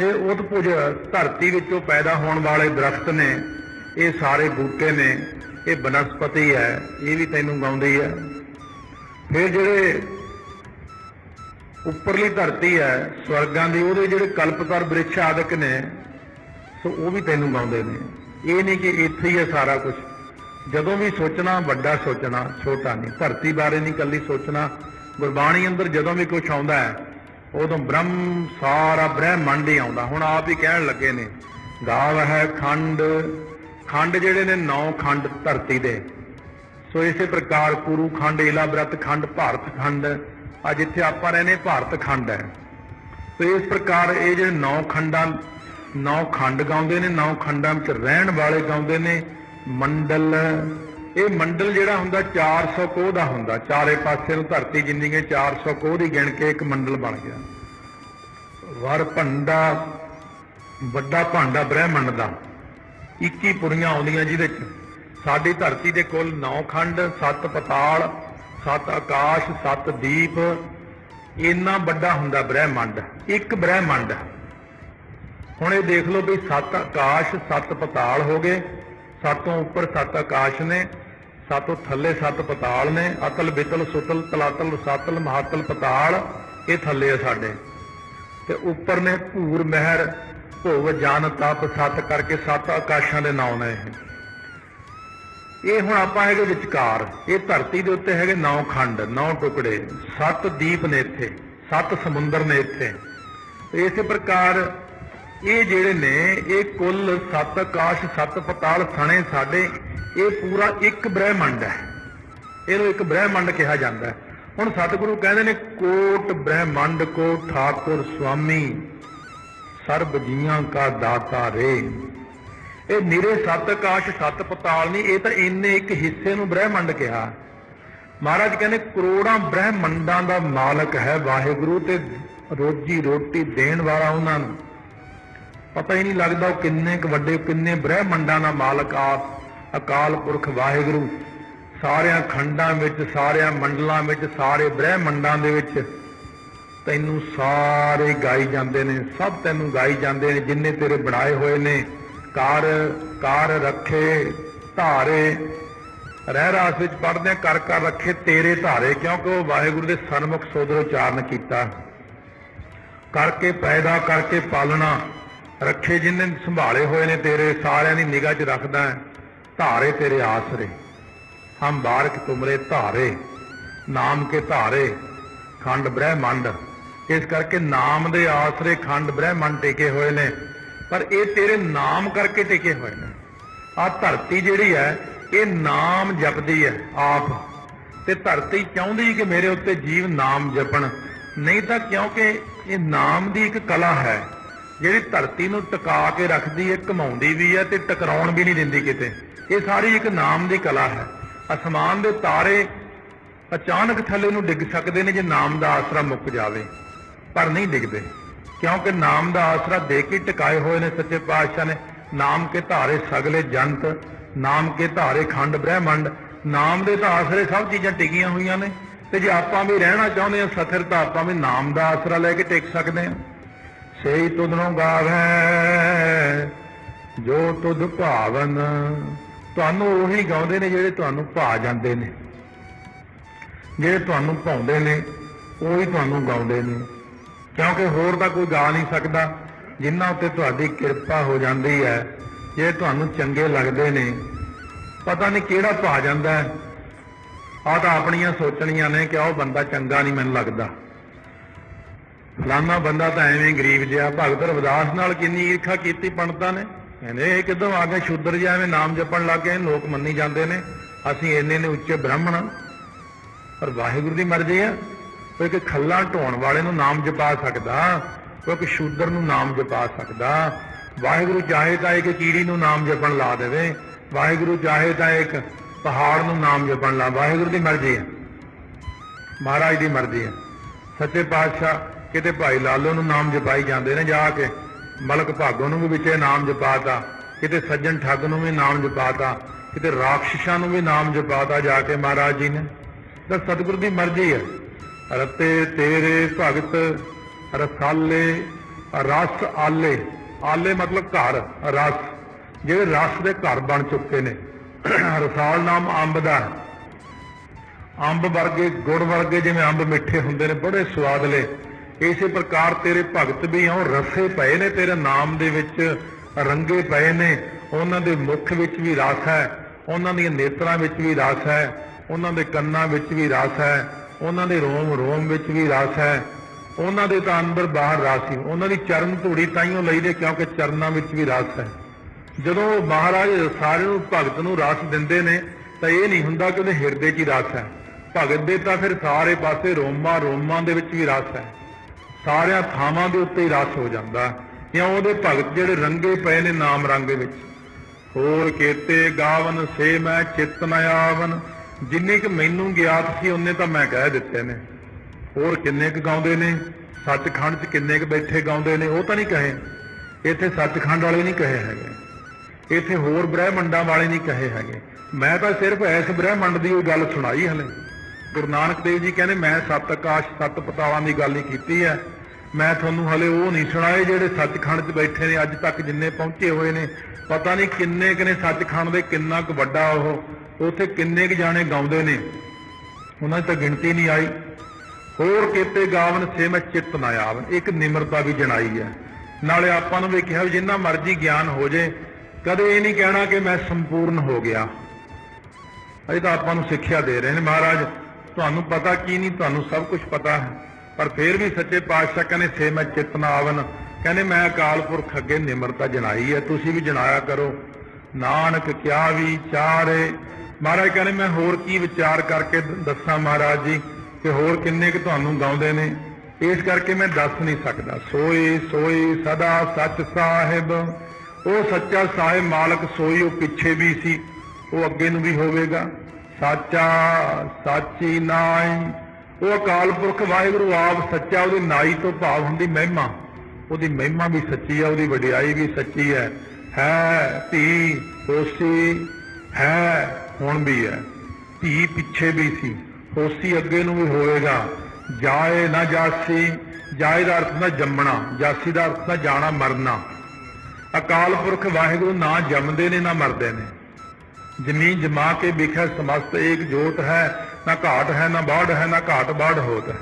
ਇਹ ਉਤਪੁਜ ਧਰਤੀ ਵਿੱਚੋਂ ਪੈਦਾ ਹੋਣ ਵਾਲੇ ਦਰਖਤ ਨੇ, ਇਹ ਸਾਰੇ ਬੂਟੇ ਨੇ, ਇਹ ਬਨਸਪਤੀ ਹੈ, ਇਹ ਵੀ ਤੈਨੂੰ ਗਾਉਂਦੀ ਹੈ ਫਿਰ ਜਿਹੜੇ ਉੱਪਰਲੀ ਧਰਤੀ ਹੈ, ਸਵਰਗਾਂ ਦੀ, ਉਹਦੇ ਜਿਹੜੇ ਕਲਪਤਰ ਬ੍ਰਿਛ ਆਦਿਕ ਨੇ ਸੋ ਉਹ ਵੀ ਤੈਨੂੰ ਗਾਉਂਦੇ ਨੇ। ਇਹ ਨਹੀਂ ਕਿ ਇੱਥੇ ਹੀ ਹੈ ਸਾਰਾ ਕੁਝ ਜਦੋਂ ਵੀ ਸੋਚਣਾ, ਵੱਡਾ ਸੋਚਣਾ, ਛੋਟਾ ਨਹੀਂ। ਧਰਤੀ ਬਾਰੇ ਨਹੀਂ ਕੱਲੀ ਸੋਚਣਾ। ਗੁਰਬਾਣੀ ਅੰਦਰ ਜਦੋਂ ਵੀ ਕੁਝ ਆਉਂਦਾ ਹੈ, ਉਦੋਂ ਬ੍ਰਹਮ ਸਾਰਾ ਬ੍ਰਹਿਮੰਡ ਹੀ ਆਉਂਦਾ। ਹੁਣ ਆਪ ਹੀ ਕਹਿਣ ਲੱਗੇ ਨੇ, ਗਾਵ ਹੈ ਖੰਡ। ਖੰਡ ਜਿਹੜੇ ਨੇ, ਨੌ ਖੰਡ ਧਰਤੀ ਦੇ। ਸੋ ਇਸੇ ਪ੍ਰਕਾਰ ਕੁਰੂ ਖੰਡ ਇਲਾ ਖੰਡ, ਭਾਰਤ ਖੰਡ। ਆ ਜਿੱਥੇ ਆਪਾਂ ਰਹਿੰਦੇ ਭਾਰਤ ਖੰਡ ਹੈ। ਸੋ ਇਸ ਪ੍ਰਕਾਰ ਇਹ ਜਿਹੜੇ ਨੌ ਖੰਡਾਂ ਨੌ ਖੰਡ ਗਾਉਂਦੇ ਨੇ, ਨੌ ਖੰਡਾਂ ਵਿੱਚ ਰਹਿਣ ਵਾਲੇ ਗਾਉਂਦੇ ਨੇ, ਮੰਡਲ। ਇਹ ਮੰਡਲ ਜਿਹੜਾ ਹੁੰਦਾ 400 ਕੋਹ ਦਾ ਹੁੰਦਾ। ਚਾਰੇ ਪਾਸੇ ਨੂੰ ਧਰਤੀ ਜਿੰਨੀ ਕਿ 400 ਕੋਹ ਦੀ ਗਿਣ ਕੇ ਇੱਕ ਮੰਡਲ ਬਣ ਗਿਆ। ਵਰ ਭੰਡਾ, ਵੱਡਾ ਭਾਂਡਾ ਬ੍ਰਹਿਮੰਡ ਦਾ। 21 ਪੁਰੀਆਂ ਆਉਂਦੀਆਂ ਜਿਹਦੇ ਚ। ਸਾਡੀ ਧਰਤੀ ਦੇ ਕੁੱਲ 9 ਖੰਡ 7 ਪਤਾਲ 7 ਆਕਾਸ਼ 7 ਦੀਪ। ਇੰਨਾ ਵੱਡਾ ਹੁੰਦਾ ਬ੍ਰਹਿਮੰਡ। ਇੱਕ ਬ੍ਰਹਿਮੰਡ। ਹੁਣ ਇਹ ਦੇਖ ਲਓ ਵੀ ਸੱਤ ਆਕਾਸ਼, ਸੱਤ ਪਤਾਲ ਹੋ ਗਏ। ਸੱਤੋਂ ਉੱਪਰ ਸੱਤ ਆਕਾਸ਼ ਨੇ, ਸੱਤੋਂ ਥੱਲੇ ਸੱਤ ਪਤਾਲ ਨੇ। ਅਤਲ, ਬਿਤਲ, ਸੁਤਲ, ਤਲਾਤਲ, ਸਾਤਲ, ਮਹਾਤਲ ਪਤਾਲ, ਇਹ ਥੱਲੇ ਆ ਸਾਡੇ। ਤੇ ਉੱਪਰ ਨੇ ਭੂਰ, ਮਹਿਰ, ਭੋਗ, ਜਨ, ਤਪ, ਸਤ ਕਰਕੇ ਸੱਤ ਆਕਾਸ਼ਾਂ ਦੇ ਨਾਮ ਨੇ ਇਹ। ਇਹ ਹੁਣ ਆਪਾਂ ਹੈਗੇ ਵਿਚਕਾਰ, ਇਹ ਧਰਤੀ ਦੇ ਉੱਤੇ ਹੈਗੇ ਨੌ ਖੰਡ ਨੌ ਟੁਕੜੇ, ਸੱਤ ਦੀਪ ਨੇ ਇੱਥੇ, ਸੱਤ ਸਮੁੰਦਰ ਨੇ ਇੱਥੇ। ਤੇ ਇਸੇ ਪ੍ਰਕਾਰ ਇਹ ਜਿਹੜੇ ਨੇ, ਇਹ ਕੁੱਲ ਸੱਤ ਆਕਾਸ਼ ਸੱਤ ਪਤਾਲ ਸਣੇ ਸਾਡੇ, ਇਹ ਪੂਰਾ ਇੱਕ ਬ੍ਰਹਿਮੰਡ ਹੈ। ਇਹਨੂੰ ਇੱਕ ਬ੍ਰਹਿਮੰਡ ਕਿਹਾ ਜਾਂਦਾ ਹੈ। ਹੁਣ ਸਤਿਗੁਰੂ ਕਹਿੰਦੇ ਨੇ, ਕੋਟ ਬ੍ਰਹਿਮੰਡ ਕੋ ਠਾਕੁਰ ਸੁਆਮੀ ਸਰਬ ਜੀਆਂ ਕਾ ਦਾਤਾ ਰੇ। ਇਹ ਨਿਰੇ ਸੱਤ ਆਕਾਸ਼ ਸੱਤ ਪਤਾਲ ਨਹੀਂ, ਇਹ ਤਾਂ ਇੰਨੇ ਇੱਕ ਹਿੱਸੇ ਨੂੰ ਬ੍ਰਹਿਮੰਡ ਕਿਹਾ। ਮਹਾਰਾਜ ਕਹਿੰਦੇ, ਕਰੋੜਾਂ ਬ੍ਰਹਿਮੰਡਾਂ ਦਾ ਮਾਲਕ ਹੈ ਵਾਹਿਗੁਰੂ ਤੇ ਰੋਜੀ ਰੋਟੀ ਦੇਣ ਵਾਲਾ ਉਹਨਾਂ ਨੂੰ। ਪਤਾ ਹੀ ਨਹੀਂ ਲੱਗਦਾ ਉਹ ਕਿੰਨੇ ਕੁ ਵੱਡੇ, ਕਿੰਨੇ ਬ੍ਰਹਿਮੰਡਾਂ ਦਾ ਮਾਲਕ ਆਪ ਅਕਾਲ ਪੁਰਖ ਵਾਹਿਗੁਰੂ। ਸਾਰਿਆਂ ਖੰਡਾਂ ਵਿੱਚ, ਸਾਰਿਆਂ ਮੰਡਲਾਂ ਵਿੱਚ, ਸਾਰੇ ਬ੍ਰਹਿਮੰਡਾਂ ਦੇ ਵਿੱਚ ਤੈਨੂੰ ਸਾਰੇ ਗਾਈ ਜਾਂਦੇ ਨੇ, ਸਭ ਤੈਨੂੰ ਗਾਈ ਜਾਂਦੇ ਨੇ, ਜਿੰਨੇ ਤੇਰੇ ਬਣਾਏ ਹੋਏ ਨੇ। ਕਾਰ ਕਾਰ ਰੱਖੇ, ਧਾਰੇ ਰਹਿ ਰਾਸ ਵਿੱਚ ਪੜਦੇ ਕਰ ਕਰ ਰੱਖੇ, ਤੇਰੇ ਧਾਰੇ, ਕਿਉਂਕਿ ਉਹ ਵਾਹਿਗੁਰੂ ਦੇ ਸਨਮੁਖ ਸੋਦਰ ਉਚਾਰਨ ਕੀਤਾ। ਕਰਕੇ ਪੈਦਾ, ਕਰਕੇ ਪਾਲਣਾ ਰੱਖੇ ਜਿੰਨੇ ਸੰਭਾਲੇ ਹੋਏ ਨੇ ਤੇਰੇ, ਸਾਰਿਆਂ ਦੀ ਨਿਗਾਹ 'ਚ ਰੱਖਦਾ ਹੈ। ਧਾਰੇ ਤੇਰੇ ਆਸਰੇ। ਹਮ ਬਾਰਕ ਤੁਮਰੇ ਧਾਰੇ, ਨਾਮ ਕੇ ਧਾਰੇ, ਖੰਡ ਬ੍ਰਹਿਮੰਡ। ਇਸ ਕਰਕੇ ਨਾਮ ਦੇ ਆਸਰੇ ਖੰਡ ਬ੍ਰਹਿਮੰਡ ਟਿਕੇ ਹੋਏ ਨੇ, ਪਰ ਇਹ ਤੇਰੇ ਨਾਮ ਕਰਕੇ ਟਿਕੇ ਹੋਏ ਨੇ। ਆ ਧਰਤੀ ਜਿਹੜੀ ਹੈ, ਇਹ ਨਾਮ ਜਪਦੀ ਹੈ, ਆਪ। ਤੇ ਧਰਤੀ ਚਾਹੁੰਦੀ ਕਿ ਮੇਰੇ ਉੱਤੇ ਜੀਵ ਨਾਮ ਜਪਣ। ਨਹੀਂ ਤਾਂ ਕਿਉਂਕਿ ਇਹ ਨਾਮ ਦੀ ਇੱਕ ਕਲਾ ਹੈ। ਜਿਹੜੀ ਧਰਤੀ ਨੂੰ ਟਿਕਾ ਕੇ ਰੱਖਦੀ ਹੈ, ਘਮਾਉਂਦੀ ਵੀ ਹੈ ਤੇ ਟਕਰਾਉਣ ਵੀ ਨਹੀਂ ਦਿੰਦੀ ਕਿਤੇ। ਇਹ ਸਾਰੀ ਇੱਕ ਨਾਮ ਦੀ ਕਲਾ ਹੈ। ਅਸਮਾਨ ਦੇ ਤਾਰੇ ਅਚਾਨਕ ਥੱਲੇ ਨੂੰ ਡਿੱਗ ਸਕਦੇ ਨੇ ਜੇ ਨਾਮ ਦਾ ਆਸਰਾ ਮੁੱਕ ਜਾਵੇ। ਪਰ ਨਹੀਂ ਡਿੱਗਦੇ, ਕਿਉਂਕਿ ਨਾਮ ਦਾ ਆਸਰਾ ਦੇ ਕੇ ਟਿਕਾਏ ਹੋਏ ਨੇ ਸੱਚੇ ਪਾਤਸ਼ਾਹ ਨੇ। ਨਾਮ ਕੇ ਧਾਰੇ ਸਗਲੇ ਜੰਤ, ਨਾਮ ਕੇ ਧਾਰੇ ਖੰਡ ਬ੍ਰਹਿਮੰਡ, ਨਾਮ ਦੇ ਤਾਂ ਆਸਰੇ ਸਭ ਚੀਜ਼ਾਂ ਟਿਕੀਆਂ ਹੋਈਆਂ ਨੇ। ਤੇ ਜੇ ਆਪਾਂ ਵੀ ਰਹਿਣਾ ਚਾਹੁੰਦੇ ਹਾਂ ਸਥਿਰ, ਤਾਂ ਆਪਾਂ ਵੀ ਨਾਮ ਦਾ ਆਸਰਾ ਲੈ ਕੇ ਟਿਕ ਸਕਦੇ ਹਾਂ। ਸੇਈ ਤੁਧਨੋਂ ਗਾਵੇ, ਜੋ ਤੁਧ ਭਾਵਨ। ਤੁਹਾਨੂੰ ਉਹੀ ਗਾਉਂਦੇ ਨੇ ਜਿਹੜੇ ਤੁਹਾਨੂੰ ਭਾ ਜਾਂਦੇ ਨੇ। ਜਿਹੜੇ ਤੁਹਾਨੂੰ ਭਾਉਂਦੇ ਨੇ, ਉਹੀ ਤੁਹਾਨੂੰ ਗਾਉਂਦੇ ਨੇ। ਕਿਉਂਕਿ ਹੋਰ ਤਾਂ ਕੋਈ ਗਾ ਨਹੀਂ ਸਕਦਾ ਜਿਨ੍ਹਾਂ ਉੱਤੇ ਤੁਹਾਡੀ ਕਿਰਪਾ ਹੋ ਜਾਂਦੀ ਹੈ। ਜੇ ਤੁਹਾਨੂੰ ਚੰਗੇ ਲੱਗਦੇ ਨੇ, ਪਤਾ ਨਹੀਂ ਕਿਹੜਾ ਭਾ ਜਾਂਦਾ ਹੈ। ਆ ਤਾਂ ਆਪਣੀਆਂ ਸੋਚਣੀਆਂ ਨੇ ਕਿ ਉਹ ਬੰਦਾ ਚੰਗਾ ਨਹੀਂ ਮੈਨੂੰ ਲੱਗਦਾ। ਫਲਾਨਾ ਬੰਦਾ ਤਾਂ ਐਵੇਂ ਗਰੀਬ ਜਿਹਾ, ਭਗਤ ਰਵਿਦਾਸ ਨਾਲ ਕਿੰਨੀ ਈਰਖਾ ਕੀਤੀ ਪੰਡਤਾਂ ਨੇ? ਕਹਿੰਦੇ ਇਹ ਕਿਦੋਂ ਆ ਗਏ ਸ਼ੂਦਰ ਜਿਹਾ ਐਵੇਂ ਨਾਮ ਜਪਣ ਲੱਗ ਗਏ? ਲੋਕ ਮੰਨੀ ਜਾਂਦੇ ਨੇ। ਅਸੀਂ ਇੰਨੇ ਨੇ ਉੱਚੇ ਬ੍ਰਾਹਮਣ ਪਰ ਵਾਹਿਗੁਰੂ ਦੀ ਮਰਜ਼ੀ ਆ। ਕੋਈ ਕਿ ਖੱਲਾ ਢੋਣ ਵਾਲੇ ਨੂੰ ਨਾਮ ਜਪਾ ਸਕਦਾ। ਕੋਈ ਕਿ ਸ਼ੂਦਰ ਨੂੰ ਨਾਮ ਜਪਾ ਸਕਦਾ। ਵਾਹਿਗੁਰੂ ਚਾਹੇ ਤਾਂ ਇੱਕ ਕੀੜੀ ਨੂੰ ਨਾਮ ਜਪਣ ਲਾ ਦੇਵੇ। ਵਾਹਿਗੁਰੂ ਚਾਹੇ ਤਾਂ ਇੱਕ ਪਹਾੜ ਨੂੰ ਨਾਮ ਜਪਣ ਲਾ। ਵਾਹਿਗੁਰੂ ਦੀ ਮਰਜ਼ੀ ਹੈ ਮਹਾਰਾਜ ਦੀ ਮਰਜ਼ੀ ਹੈ ਸੱਚੇ ਪਾਤਸ਼ਾਹ ਕਿਤੇ ਭਾਈ ਲਾਲੋ ਨੂੰ ਨਾਮ ਜਪਾਈ ਜਾਂਦੇ ਨੇ ਜਾ ਕੇ। ਮਲਕ ਭਾਗੋ ਨੂੰ ਵੀ ਵਿੱਚੇ ਨਾਮ ਜਪਾਤਾ। ਕਿਤੇ ਸੱਜਣ ਠੱਗ ਨੂੰ ਵੀ ਨਾਮ ਜਪਾਤਾ। ਕਿਤੇ ਰਾਖਸ਼ਾਂ ਨੂੰ ਵੀ ਨਾਮ ਜਪਾਤਾ ਜਾ ਕੇ ਮਹਾਰਾਜ ਜੀ ਨੇ। ਤਾਂ ਸਤਿਗੁਰ ਦੀ ਮਰਜ਼ੀ ਹੈ। ਰਤੇ ਤੇਰੇ ਭਗਤ, ਰਸਾਲੇ, ਰਸ ਆਲੇ। ਆਲੇ ਮਤਲਬ ਘਰ, ਰਸ। ਜਿਹੜੇ ਰਸ ਦੇ ਘਰ ਬਣ ਚੁੱਕੇ ਨੇ। ਰਸਾਲ ਨਾਮ ਅੰਬ ਦਾ ਅੰਬ ਵਰਗੇ, ਗੁੜ ਵਰਗੇ ਜਿਵੇਂ ਅੰਬ ਮਿੱਠੇ ਹੁੰਦੇ ਨੇ, ਬੜੇ ਸਵਾਦਲੇ ਇਸੇ ਪ੍ਰਕਾਰ ਤੇਰੇ ਭਗਤ ਵੀ ਉਹ ਰਸੇ ਪਏ ਨੇ ਤੇਰੇ ਨਾਮ ਦੇ ਵਿੱਚ, ਰੰਗੇ ਪਏ ਨੇ। ਉਹਨਾਂ ਦੇ ਮੁਖ ਵਿੱਚ ਵੀ ਰਸ ਹੈ, ਉਹਨਾਂ ਦੀਆਂ ਨੇਤਰਾਂ ਵਿੱਚ ਵੀ ਰਸ ਹੈ, ਉਹਨਾਂ ਦੇ ਕੰਨਾਂ ਵਿੱਚ ਵੀ ਰਸ ਹੈ, ਉਹਨਾਂ ਦੇ ਰੋਮ ਰੋਮ ਵਿੱਚ ਵੀ ਰਸ ਹੈ। ਉਹਨਾਂ ਦੇ ਤਾਂ ਅੰਦਰ ਬਾਹਰ ਰਸ ਹੀ, ਉਹਨਾਂ ਦੀ ਚਰਨ ਧੂੜੀ ਤਾਈਓ ਲਈਦੇ ਕਿਉਂਕਿ ਚਰਨਾਂ ਵਿੱਚ ਵੀ ਰਸ ਹੈ। ਜਦੋਂ ਮਹਾਰਾਜ ਸਾਰਿਆਂ ਨੂੰ, ਭਗਤ ਨੂੰ ਰਸ ਦਿੰਦੇ ਨੇ, ਤਾਂ ਇਹ ਨਹੀਂ ਹੁੰਦਾ ਕਿ ਉਹਦੇ ਹਿਰਦੇ 'ਚ ਹੀ ਰਸ ਹੈ। ਭਗਤ ਦੇ ਤਾਂ ਫਿਰ ਸਾਰੇ ਪਾਸੇ ਰੋਮਾਂ ਰੋਮਾਂ ਦੇ ਵਿੱਚ ਵੀ ਰਸ ਹੈ। ਸਾਰਿਆਂ ਥਾਵਾਂ ਦੇ ਉੱਤੇ ਹੀ ਰਸ ਹੋ ਜਾਂਦਾ। ਜਾਂ ਉਹਦੇ ਭਗਤ ਜਿਹੜੇ ਰੰਗੇ ਪਏ ਨੇ ਨਾਮ ਰੰਗ ਵਿੱਚ। ਹੋਰ ਕੇਤੇ, ਗਾਵਨ ਸੇ ਮੈਂ ਚਿਤ ਨ ਆਵਨ। ਜਿੰਨੇ ਕਿ ਮੈਨੂੰ ਗਿਆਤ ਸੀ, ਉਹਨੇ ਤਾਂ ਮੈਂ ਕਹਿ ਦਿੱਤੇ ਨੇ। ਹੋਰ ਕਿੰਨੇ ਕੁ ਗਾਉਂਦੇ ਨੇ? ਸੱਚਖੰਡ 'ਚ ਕਿੰਨੇ ਕੁ ਬੈਠੇ ਗਾਉਂਦੇ ਨੇ? ਉਹ ਤਾਂ ਨਹੀਂ ਕਹੇ। ਇੱਥੇ ਸੱਚਖੰਡ ਵਾਲੇ ਨਹੀਂ ਕਹੇ ਹੈਗੇ। ਇੱਥੇ ਹੋਰ ਬ੍ਰਹਿਮੰਡਾਂ ਵਾਲੇ ਨਹੀਂ ਕਹੇ ਹੈਗੇ। ਮੈਂ ਤਾਂ ਸਿਰਫ ਐਸ ਬ੍ਰਹਿਮੰਡ ਦੀ ਉਹ ਗੱਲ ਸੁਣਾਈ ਹਲੇ। ਗੁਰੂ ਨਾਨਕ ਦੇਵ ਜੀ ਕਹਿੰਦੇ, ਮੈਂ ਸੱਤ ਆਕਾਸ਼, ਸੱਤ ਪਤਾਵਾਂ ਦੀ ਗੱਲ ਹੀ ਕੀਤੀ ਹੈ। ਮੈਂ ਤੁਹਾਨੂੰ ਹਲੇ ਉਹ ਨਹੀਂ ਸੁਣਾਏ ਜਿਹੜੇ ਸੱਚਖੰਡ 'ਚ ਬੈਠੇ ਨੇ, ਅੱਜ ਤੱਕ ਜਿੰਨੇ ਪਹੁੰਚੇ ਹੋਏ ਨੇ। ਪਤਾ ਨਹੀਂ ਕਿੰਨੇ ਕੁ ਨੇ ਸੱਚਖੰਡ ਦੇ, ਕਿੰਨਾ ਕੁ ਵੱਡਾ ਉਹ। ਉੱਥੇ ਕਿੰਨੇ ਕੁ ਜਾਣੇ ਗਾਉਂਦੇ ਨੇ। ਉਹਨਾਂ ਦੀ ਤਾਂ ਗਿਣਤੀ ਨਹੀਂ ਆਈ। ਹੋਰ ਕੀਤੇ ਗਾਵਨ ਸੇ ਚਿੱਤ ਨਾ ਆਵਨ ਇੱਕ ਨਿਮਰਤਾ ਵੀ ਜਣਾਈ ਹੈ। ਨਾਲੇ ਆਪਾਂ ਨੂੰ ਵੀ ਕਿਹਾ ਵੀ ਜਿੰਨਾ ਮਰਜ਼ੀ ਗਿਆਨ ਹੋ ਜੇ, ਕਦੇ ਇਹ ਨਹੀਂ ਕਹਿਣਾ ਕਿ ਮੈਂ ਸੰਪੂਰਨ ਹੋ ਗਿਆ। ਅਜੇ ਤਾਂ ਆਪਾਂ ਨੂੰ ਸਿੱਖਿਆ ਦੇ ਰਹੇ ਨੇ ਮਹਾਰਾਜ। ਤੁਹਾਨੂੰ ਪਤਾ ਕੀ ਨਹੀਂ, ਤੁਹਾਨੂੰ ਸਭ ਕੁਝ ਪਤਾ ਹੈ। ਪਰ ਫਿਰ ਵੀ ਸੱਚੇ ਪਾਤਸ਼ਾਹ ਕਹਿੰਦੇ, ਸੇ ਮੈਂ ਚਿੱਤ ਨਾ ਆਵਨ। ਕਹਿੰਦੇ, ਮੈਂ ਅਕਾਲ ਪੁਰਖ ਅੱਗੇ ਨਿਮਰਤਾ ਜਣਾਈ ਹੈ, ਤੁਸੀਂ ਵੀ ਜਣਾਇਆ ਕਰੋ। ਨਾਨਕ ਕਿਆ ਵਿਚਾਰੇ ਮਹਾਰਾਜ ਕਹਿੰਦੇ, ਮੈਂ ਹੋਰ ਕੀ ਵਿਚਾਰ ਕਰਕੇ ਦੱਸਾਂ ਮਹਾਰਾਜ ਜੀ, ਕਿ ਹੋਰ ਕਿੰਨੇ ਕੁ ਤੁਹਾਨੂੰ ਗਾਉਂਦੇ ਨੇ? ਇਸ ਕਰਕੇ ਮੈਂ ਦੱਸ ਨਹੀਂ ਸਕਦਾ। ਸੋਏ ਸੋਏ ਸਦਾ ਸੱਚ ਸਾਹਿਬ। ਉਹ ਸੱਚਾ ਸਾਹਿਬ ਮਾਲਕ ਸੋਈ, ਉਹ ਪਿੱਛੇ ਵੀ ਸੀ, ਉਹ ਅੱਗੇ ਨੂੰ ਵੀ ਹੋਵੇਗਾ। ਸਾਚਾ, ਸਾਚੀ ਨਾਈ। ਉਹ ਅਕਾਲ ਪੁਰਖ ਵਾਹਿਗੁਰੂ ਆਪ ਸੱਚਾ, ਉਹਦੀ ਨਾਈ ਤੋਂ ਭਾਵ ਹੁੰਦੀ ਮਹਿਮਾ। ਉਹਦੀ ਮਹਿਮਾ ਵੀ ਸੱਚੀ ਹੈ ਉਹਦੀ ਵਡਿਆਈ ਵੀ ਸੱਚੀ ਹੈ ਹੈ ਧੀ ਹੋਸੀ, ਹੈ ਹੁਣ ਵੀ ਹੈ ਧੀ ਪਿੱਛੇ ਵੀ ਸੀ, ਹੋਸੀ ਅੱਗੇ ਨੂੰ ਵੀ ਹੋਏਗਾ ਜਾਏ ਨਾ ਜਾਸੀ, ਜਾਏ ਦਾ ਅਰਥ ਨਾ ਜੰਮਣਾ, ਜਾਸੀ ਦਾ ਅਰਥ ਨਾ ਜਾਣਾ ਮਰਨਾ। ਅਕਾਲ ਪੁਰਖ ਵਾਹਿਗੁਰੂ ਨਾ ਜੰਮਦੇ ਨੇ, ਨਾ ਮਰਦੇ ਨੇ। ਜ਼ਮੀਨ ਜਮਾ ਕੇ ਵਿਖੇ ਸਮਸਤ ਏਕ ਜੋਤ ਹੈ, ਨਾ ਘਾਟ ਹੈ, ਨਾ ਬਾੜ ਹੈ, ਨਾ ਘਾਟ ਬਾੜ ਹੋਤ ਹੈ।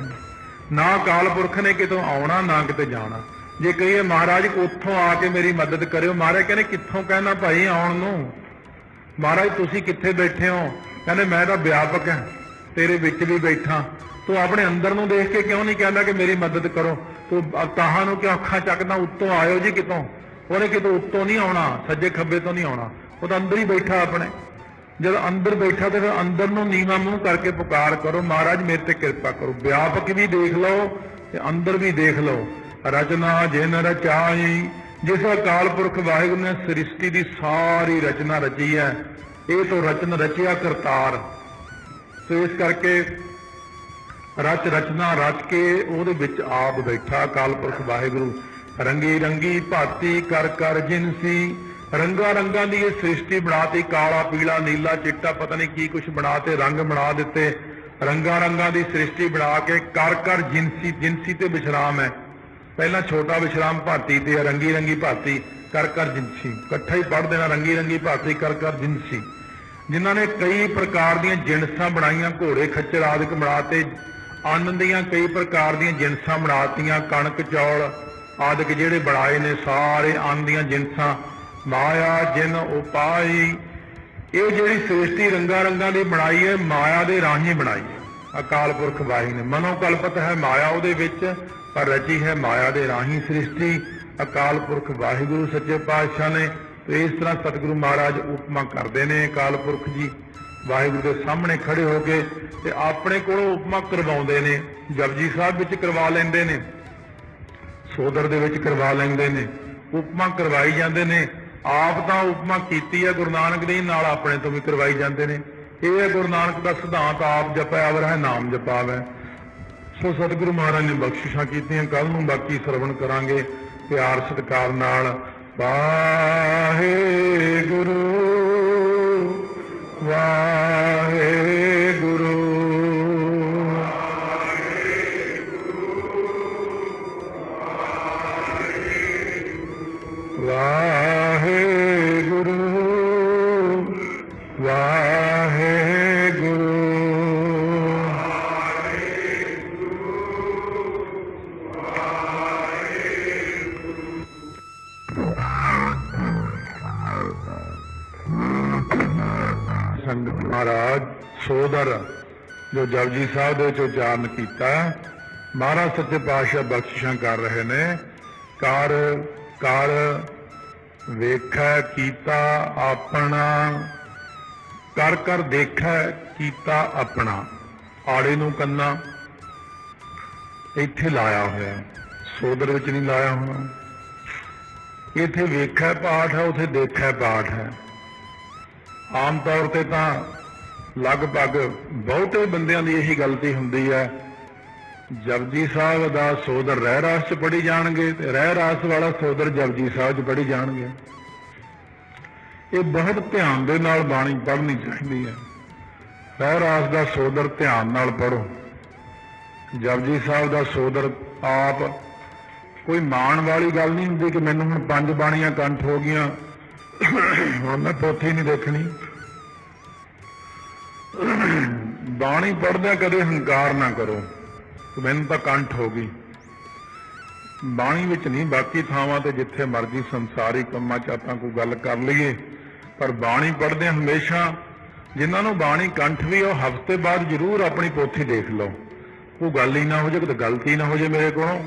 ਨਾ ਅਕਾਲ ਪੁਰਖ ਨੇ ਕਿਤੋਂ ਆਉਣਾ, ਨਾ ਕਿਤੇ ਜਾਣਾ। ਜੇ ਕਹੀਏ ਮਹਾਰਾਜ, ਉੱਥੋਂ ਆ ਕੇ ਮੇਰੀ ਮਦਦ ਕਰਿਓ। ਮਹਾਰਾਜ ਕਹਿੰਦੇ, ਕਿੱਥੋਂ ਕਹਿਣਾ ਭਾਈ ਆਉਣ ਨੂੰ? ਮਹਾਰਾਜ, ਤੁਸੀਂ ਕਿੱਥੇ ਬੈਠੇ ਹੋ? ਕਹਿੰਦੇ, ਮੈਂ ਤਾਂ ਵਿਆਪਕ ਹਾਂ, ਤੇਰੇ ਵਿੱਚ ਵੀ ਬੈਠਾ। ਤੂੰ ਆਪਣੇ ਅੰਦਰ ਨੂੰ ਦੇਖ ਕੇ ਕਿਉਂ ਨਹੀਂ ਕਹਿੰਦਾ ਕਿ ਮੇਰੀ ਮਦਦ ਕਰੋ? ਤੂੰ ਤਾਹਾਂ ਨੂੰ ਕਿਉਂ ਅੱਖਾਂ ਚੱਕਦਾ? ਉੱਤੋਂ ਆਇਓ ਜੀ ਕਿਤੋਂ? ਉਹਨੇ ਕਿਤੋਂ ਉੱਤੋਂ ਨਹੀਂ ਆਉਣਾ, ਸੱਜੇ ਖੱਬੇ ਤੋਂ ਨਹੀਂ ਆਉਣਾ। ਉਹ ਤਾਂ ਅੰਦਰ ਹੀ ਬੈਠਾ ਆਪਣੇ। ਜਦ ਅੰਦਰ ਬੈਠਾ ਤੇ ਫਿਰ ਅੰਦਰ ਨੂੰ ਨੀਵਾ ਮੂੰਹ ਕਰਕੇ ਪੁਕਾਰ ਕਰੋ। ਮਹਾਰਾਜ, ਮੇਰੇ ਤੇ ਕਿਰਪਾ ਕਰੋ। ਵਿਆਪਕ ਵੀ ਦੇਖ ਲਓ ਤੇ ਅੰਦਰ ਵੀ ਦੇਖ ਲਓ। ਰਚਨਾ ਜਿਨ ਰਚਾਈ, ਜਿਸ ਅਕਾਲ ਪੁਰਖ ਵਾਹਿਗੁਰੂ ਨੇ ਸ੍ਰਿਸ਼ਟੀ ਦੀ ਸਾਰੀ ਰਚਨਾ ਰਚੀ ਹੈ। ਇਹ ਤੋਂ ਰਚਨ ਰਚਿਆ ਕਰਤਾਰ। ਸੋ ਇਸ ਕਰਕੇ ਰਚ ਰਚਨਾ ਰਚ ਕੇ ਉਹਦੇ ਵਿੱਚ ਆਪ ਬੈਠਾ ਅਕਾਲ ਪੁਰਖ ਵਾਹਿਗੁਰੂ। ਰੰਗੀ ਰੰਗੀ ਭਾਤੀ ਕਰ ਕਰ ਜਿਨਸੀ ਰੰਗਾ ਰੰਗਾਂ ਦੀ ਇਹ ਸ੍ਰਿਸ਼ਟੀ ਬਣਾਤੀ, ਕਾਲਾ, ਪੀਲਾ, ਨੀਲਾ ਚਿੱਟਾ, ਪਤਾ ਨਹੀਂ ਕੀ ਕੁਝ ਬਣਾਤੇ ਰੰਗ ਬਣਾ ਦਿੱਤੇ। ਰੰਗਾ ਰੰਗਾਂ ਦੀ ਸ੍ਰਿਸ਼ਟੀ ਬਣਾ ਕੇ ਕਰ ਕਰ ਜਿਨਸੀ ਜਿਨਸੀ ਤੇ ਵਿਸ਼ਰਾਮ ਹੈ। ਪਹਿਲਾਂ ਛੋਟਾ ਵਿਸ਼ਰਾਮ ਭਾਤੀ ਤੇ ਰੰਗੀ ਰੰਗੀ ਭਾਤੀ ਕਰ ਕਰ ਜਿਨਸੀ ਇਕੱਠਾ ਹੀ ਪੜ੍ਹ ਦੇਣਾ ਰੰਗੀ ਰੰਗੀ ਭਾਤੀ ਕਰ ਕਰ ਜਿਨਸੀ ਜਿਨ੍ਹਾਂ ਨੇ ਕਈ ਪ੍ਰਕਾਰ ਦੀਆਂ ਜਿਣਸਾਂ ਬਣਾਈਆਂ, ਘੋੜੇ, ਖੱਚਰ ਆਦਿਕ ਬਣਾਤੇ ਅੰਨ ਦੀਆਂ ਕਈ ਪ੍ਰਕਾਰ ਦੀਆਂ ਜਿਣਸਾਂ ਬਣਾਤੀਆਂ, ਕਣਕ, ਚੌਲ ਆਦਿਕ ਜਿਹੜੇ ਬਣਾਏ ਨੇ, ਸਾਰੇ ਅੰਨ ਦੀਆਂ ਜਿਣਸਾਂ ਮਾਇਆ ਜਿਨ ਉਪਾਈ। ਇਹ ਜਿਹੜੀ ਸ੍ਰਿਸ਼ਟੀ ਰੰਗਾਂ ਰੰਗਾਂ ਦੀ ਬਣਾਈ ਹੈ, ਮਾਇਆ ਦੇ ਰਾਹੀਂ ਬਣਾਈ ਹੈ। ਅਕਾਲ ਪੁਰਖ ਵਾਹੀ ਨੇ। ਮਨੋ ਕਲਪਤ ਹੈ ਮਾਇਆ ਉਹਦੇ ਵਿੱਚ, ਪਰ ਰਚੀ ਹੈ ਮਾਇਆ ਦੇ ਰਾਹੀਂ ਸ੍ਰਿਸ਼ਟੀ। ਅਕਾਲ ਪੁਰਖ ਵਾਹਿਗੁਰੂ ਸੱਚੇ ਪਾਤਸ਼ਾਹ ਨੇ ਤੇ ਇਸ ਤਰ੍ਹਾਂ ਸਤਿਗੁਰੂ ਮਹਾਰਾਜ ਉਪਮਾ ਕਰਦੇ ਨੇ ਅਕਾਲ ਪੁਰਖ ਜੀ। ਵਾਹਿਗੁਰੂ ਦੇ ਸਾਹਮਣੇ ਖੜੇ ਹੋ ਕੇ ਤੇ ਆਪਣੇ ਕੋਲੋਂ ਉਪਮਾ ਕਰਵਾਉਂਦੇ ਨੇ। ਜਪਜੀ ਸਾਹਿਬ ਵਿੱਚ ਕਰਵਾ ਲੈਂਦੇ ਨੇ। ਸੋਦਰ ਦੇ ਵਿੱਚ ਕਰਵਾ ਲੈਂਦੇ ਨੇ। ਉਪਮਾ ਕਰਵਾਈ ਜਾਂਦੇ ਨੇ। ਆਪ ਤਾਂ ਉਪਮਾ ਕੀਤੀ ਹੈ, ਗੁਰੂ ਨਾਨਕ ਦੇਵ ਨਾਲ ਆਪਣੇ ਤੋਂ ਵੀ ਕਰਵਾਈ ਜਾਂਦੇ ਨੇ। ਇਹ ਹੈ ਗੁਰੂ ਨਾਨਕ ਦਾ ਸਿਧਾਂਤ, ਆਪ ਜਪਿਆ ਵਰ ਹੈ ਨਾਮ ਜਪਾਵੈ। ਸੋ ਸਤਿਗੁਰੂ ਮਹਾਰਾਜ ਨੇ ਬਖਸ਼ਿਸ਼ਾਂ ਕੀਤੀਆਂ ਕੱਲ ਨੂੰ ਬਾਕੀ ਸਰਵਣ ਕਰਾਂਗੇ ਪਿਆਰ, ਸਤਿਕਾਰ ਨਾਲ। ਵਾਹਿਗੁਰੂ ਵਾਹਿਗੁਰੂ ਸੋਦਰ ਜੋ ਜਪਜੀ ਸਾਹਿਬ ਦੇ ਵਿੱਚ ਉਚਾਰਨ ਕੀਤਾ, ਮਹਾਰਾਜ ਸੱਚੇ ਪਾਤਸ਼ਾਹ ਬਖਸ਼ਿਸ਼ਾਂ ਕਰ ਰਹੇ ਨੇ, ਕਰ ਕਰ, ਵੇਖੈ, ਕੀਤਾ, ਆਪਣਾ, ਕਰ ਕਰ, ਦੇਖੈ, ਕੀਤਾ, ਆਪਣਾ, ਆੜੇ ਨੂੰ ਕੰਨਾ, ਇੱਥੇ ਲਾਇਆ ਹੋਇਆ ਹੈ। ਸੋਦਰ ਵਿੱਚ ਨਹੀਂ ਲਾਇਆ ਹੋਣਾ ਇੱਥੇ ਵੇਖੈ ਪਾਠ ਹੈ, ਉੱਥੇ ਦੇਖੈ ਪਾਠ ਹੈ ਆਮ ਤੌਰ ਤੇ ਤਾਂ ਲਗਭਗ ਬਹੁਤੇ ਬੰਦਿਆਂ ਦੀ ਇਹੀ ਗਲਤੀ ਹੁੰਦੀ ਹੈ, ਜਪਜੀ ਸਾਹਿਬ ਦਾ ਸੋਦਰ ਰਹਿ ਰਾਸ ਚ ਪੜੀ ਜਾਣਗੇ ਤੇ ਰਹਿ ਰਾਸ ਵਾਲਾ ਸੋਦਰ ਜਪਜੀ ਸਾਹਿਬ ਚ ਪੜੀ ਜਾਣਗੇ। ਇਹ ਬਹੁਤ ਧਿਆਨ ਦੇ ਨਾਲ ਬਾਣੀ ਪੜ੍ਹਨੀ ਚਾਹੀਦੀ ਹੈ। ਰਹਿ ਰਾਸ ਦਾ ਸੋਦਰ ਧਿਆਨ ਨਾਲ ਪੜੋ ਜਪਜੀ ਸਾਹਿਬ ਦਾ ਸੋਦਰ ਆਪ ਕੋਈ ਮਾਣ ਵਾਲੀ ਗੱਲ ਨਹੀਂ ਹੁੰਦੀ ਕਿ ਮੈਨੂੰ ਹੁਣ ਪੰਜ ਬਾਣੀਆਂ ਕੰਠ ਹੋ ਗਈਆਂ, ਹੁਣ ਮੈਂ ਪੋਥੀ ਨਹੀਂ ਦੇਖਣੀ। ਬਾਣੀ ਪੜ੍ਹਦਿਆਂ ਕਦੇ ਹੰਕਾਰ ਨਾ ਕਰੋ। ਮੈਨੂੰ ਤਾਂ ਕੰਠ ਹੋ ਗਈ। ਬਾਣੀ ਵਿੱਚ ਨਹੀਂ, ਬਾਕੀ ਥਾਵਾਂ ਤੇ ਜਿੱਥੇ ਮਰਜ਼ੀ ਸੰਸਾਰੀ ਕੰਮਾਂ 'ਚ ਆਪਾਂ ਕੋਈ ਗੱਲ ਕਰ ਲਈਏ। ਪਰ ਬਾਣੀ ਪੜ੍ਹਦਿਆਂ ਹਮੇਸ਼ਾ ਜਿਨ੍ਹਾਂ ਨੂੰ ਬਾਣੀ ਕੰਠ ਵੀ ਉਹ ਹਫ਼ਤੇ ਬਾਅਦ ਜ਼ਰੂਰ ਆਪਣੀ ਪੋਥੀ ਦੇਖ ਲਓ। ਉਹ ਗੱਲ ਹੀ ਨਾ ਹੋ ਜਾਏ ਕਿਤੇ ਗਲਤੀ ਨਾ ਹੋ ਜਾਏ ਮੇਰੇ ਕੋਲੋਂ,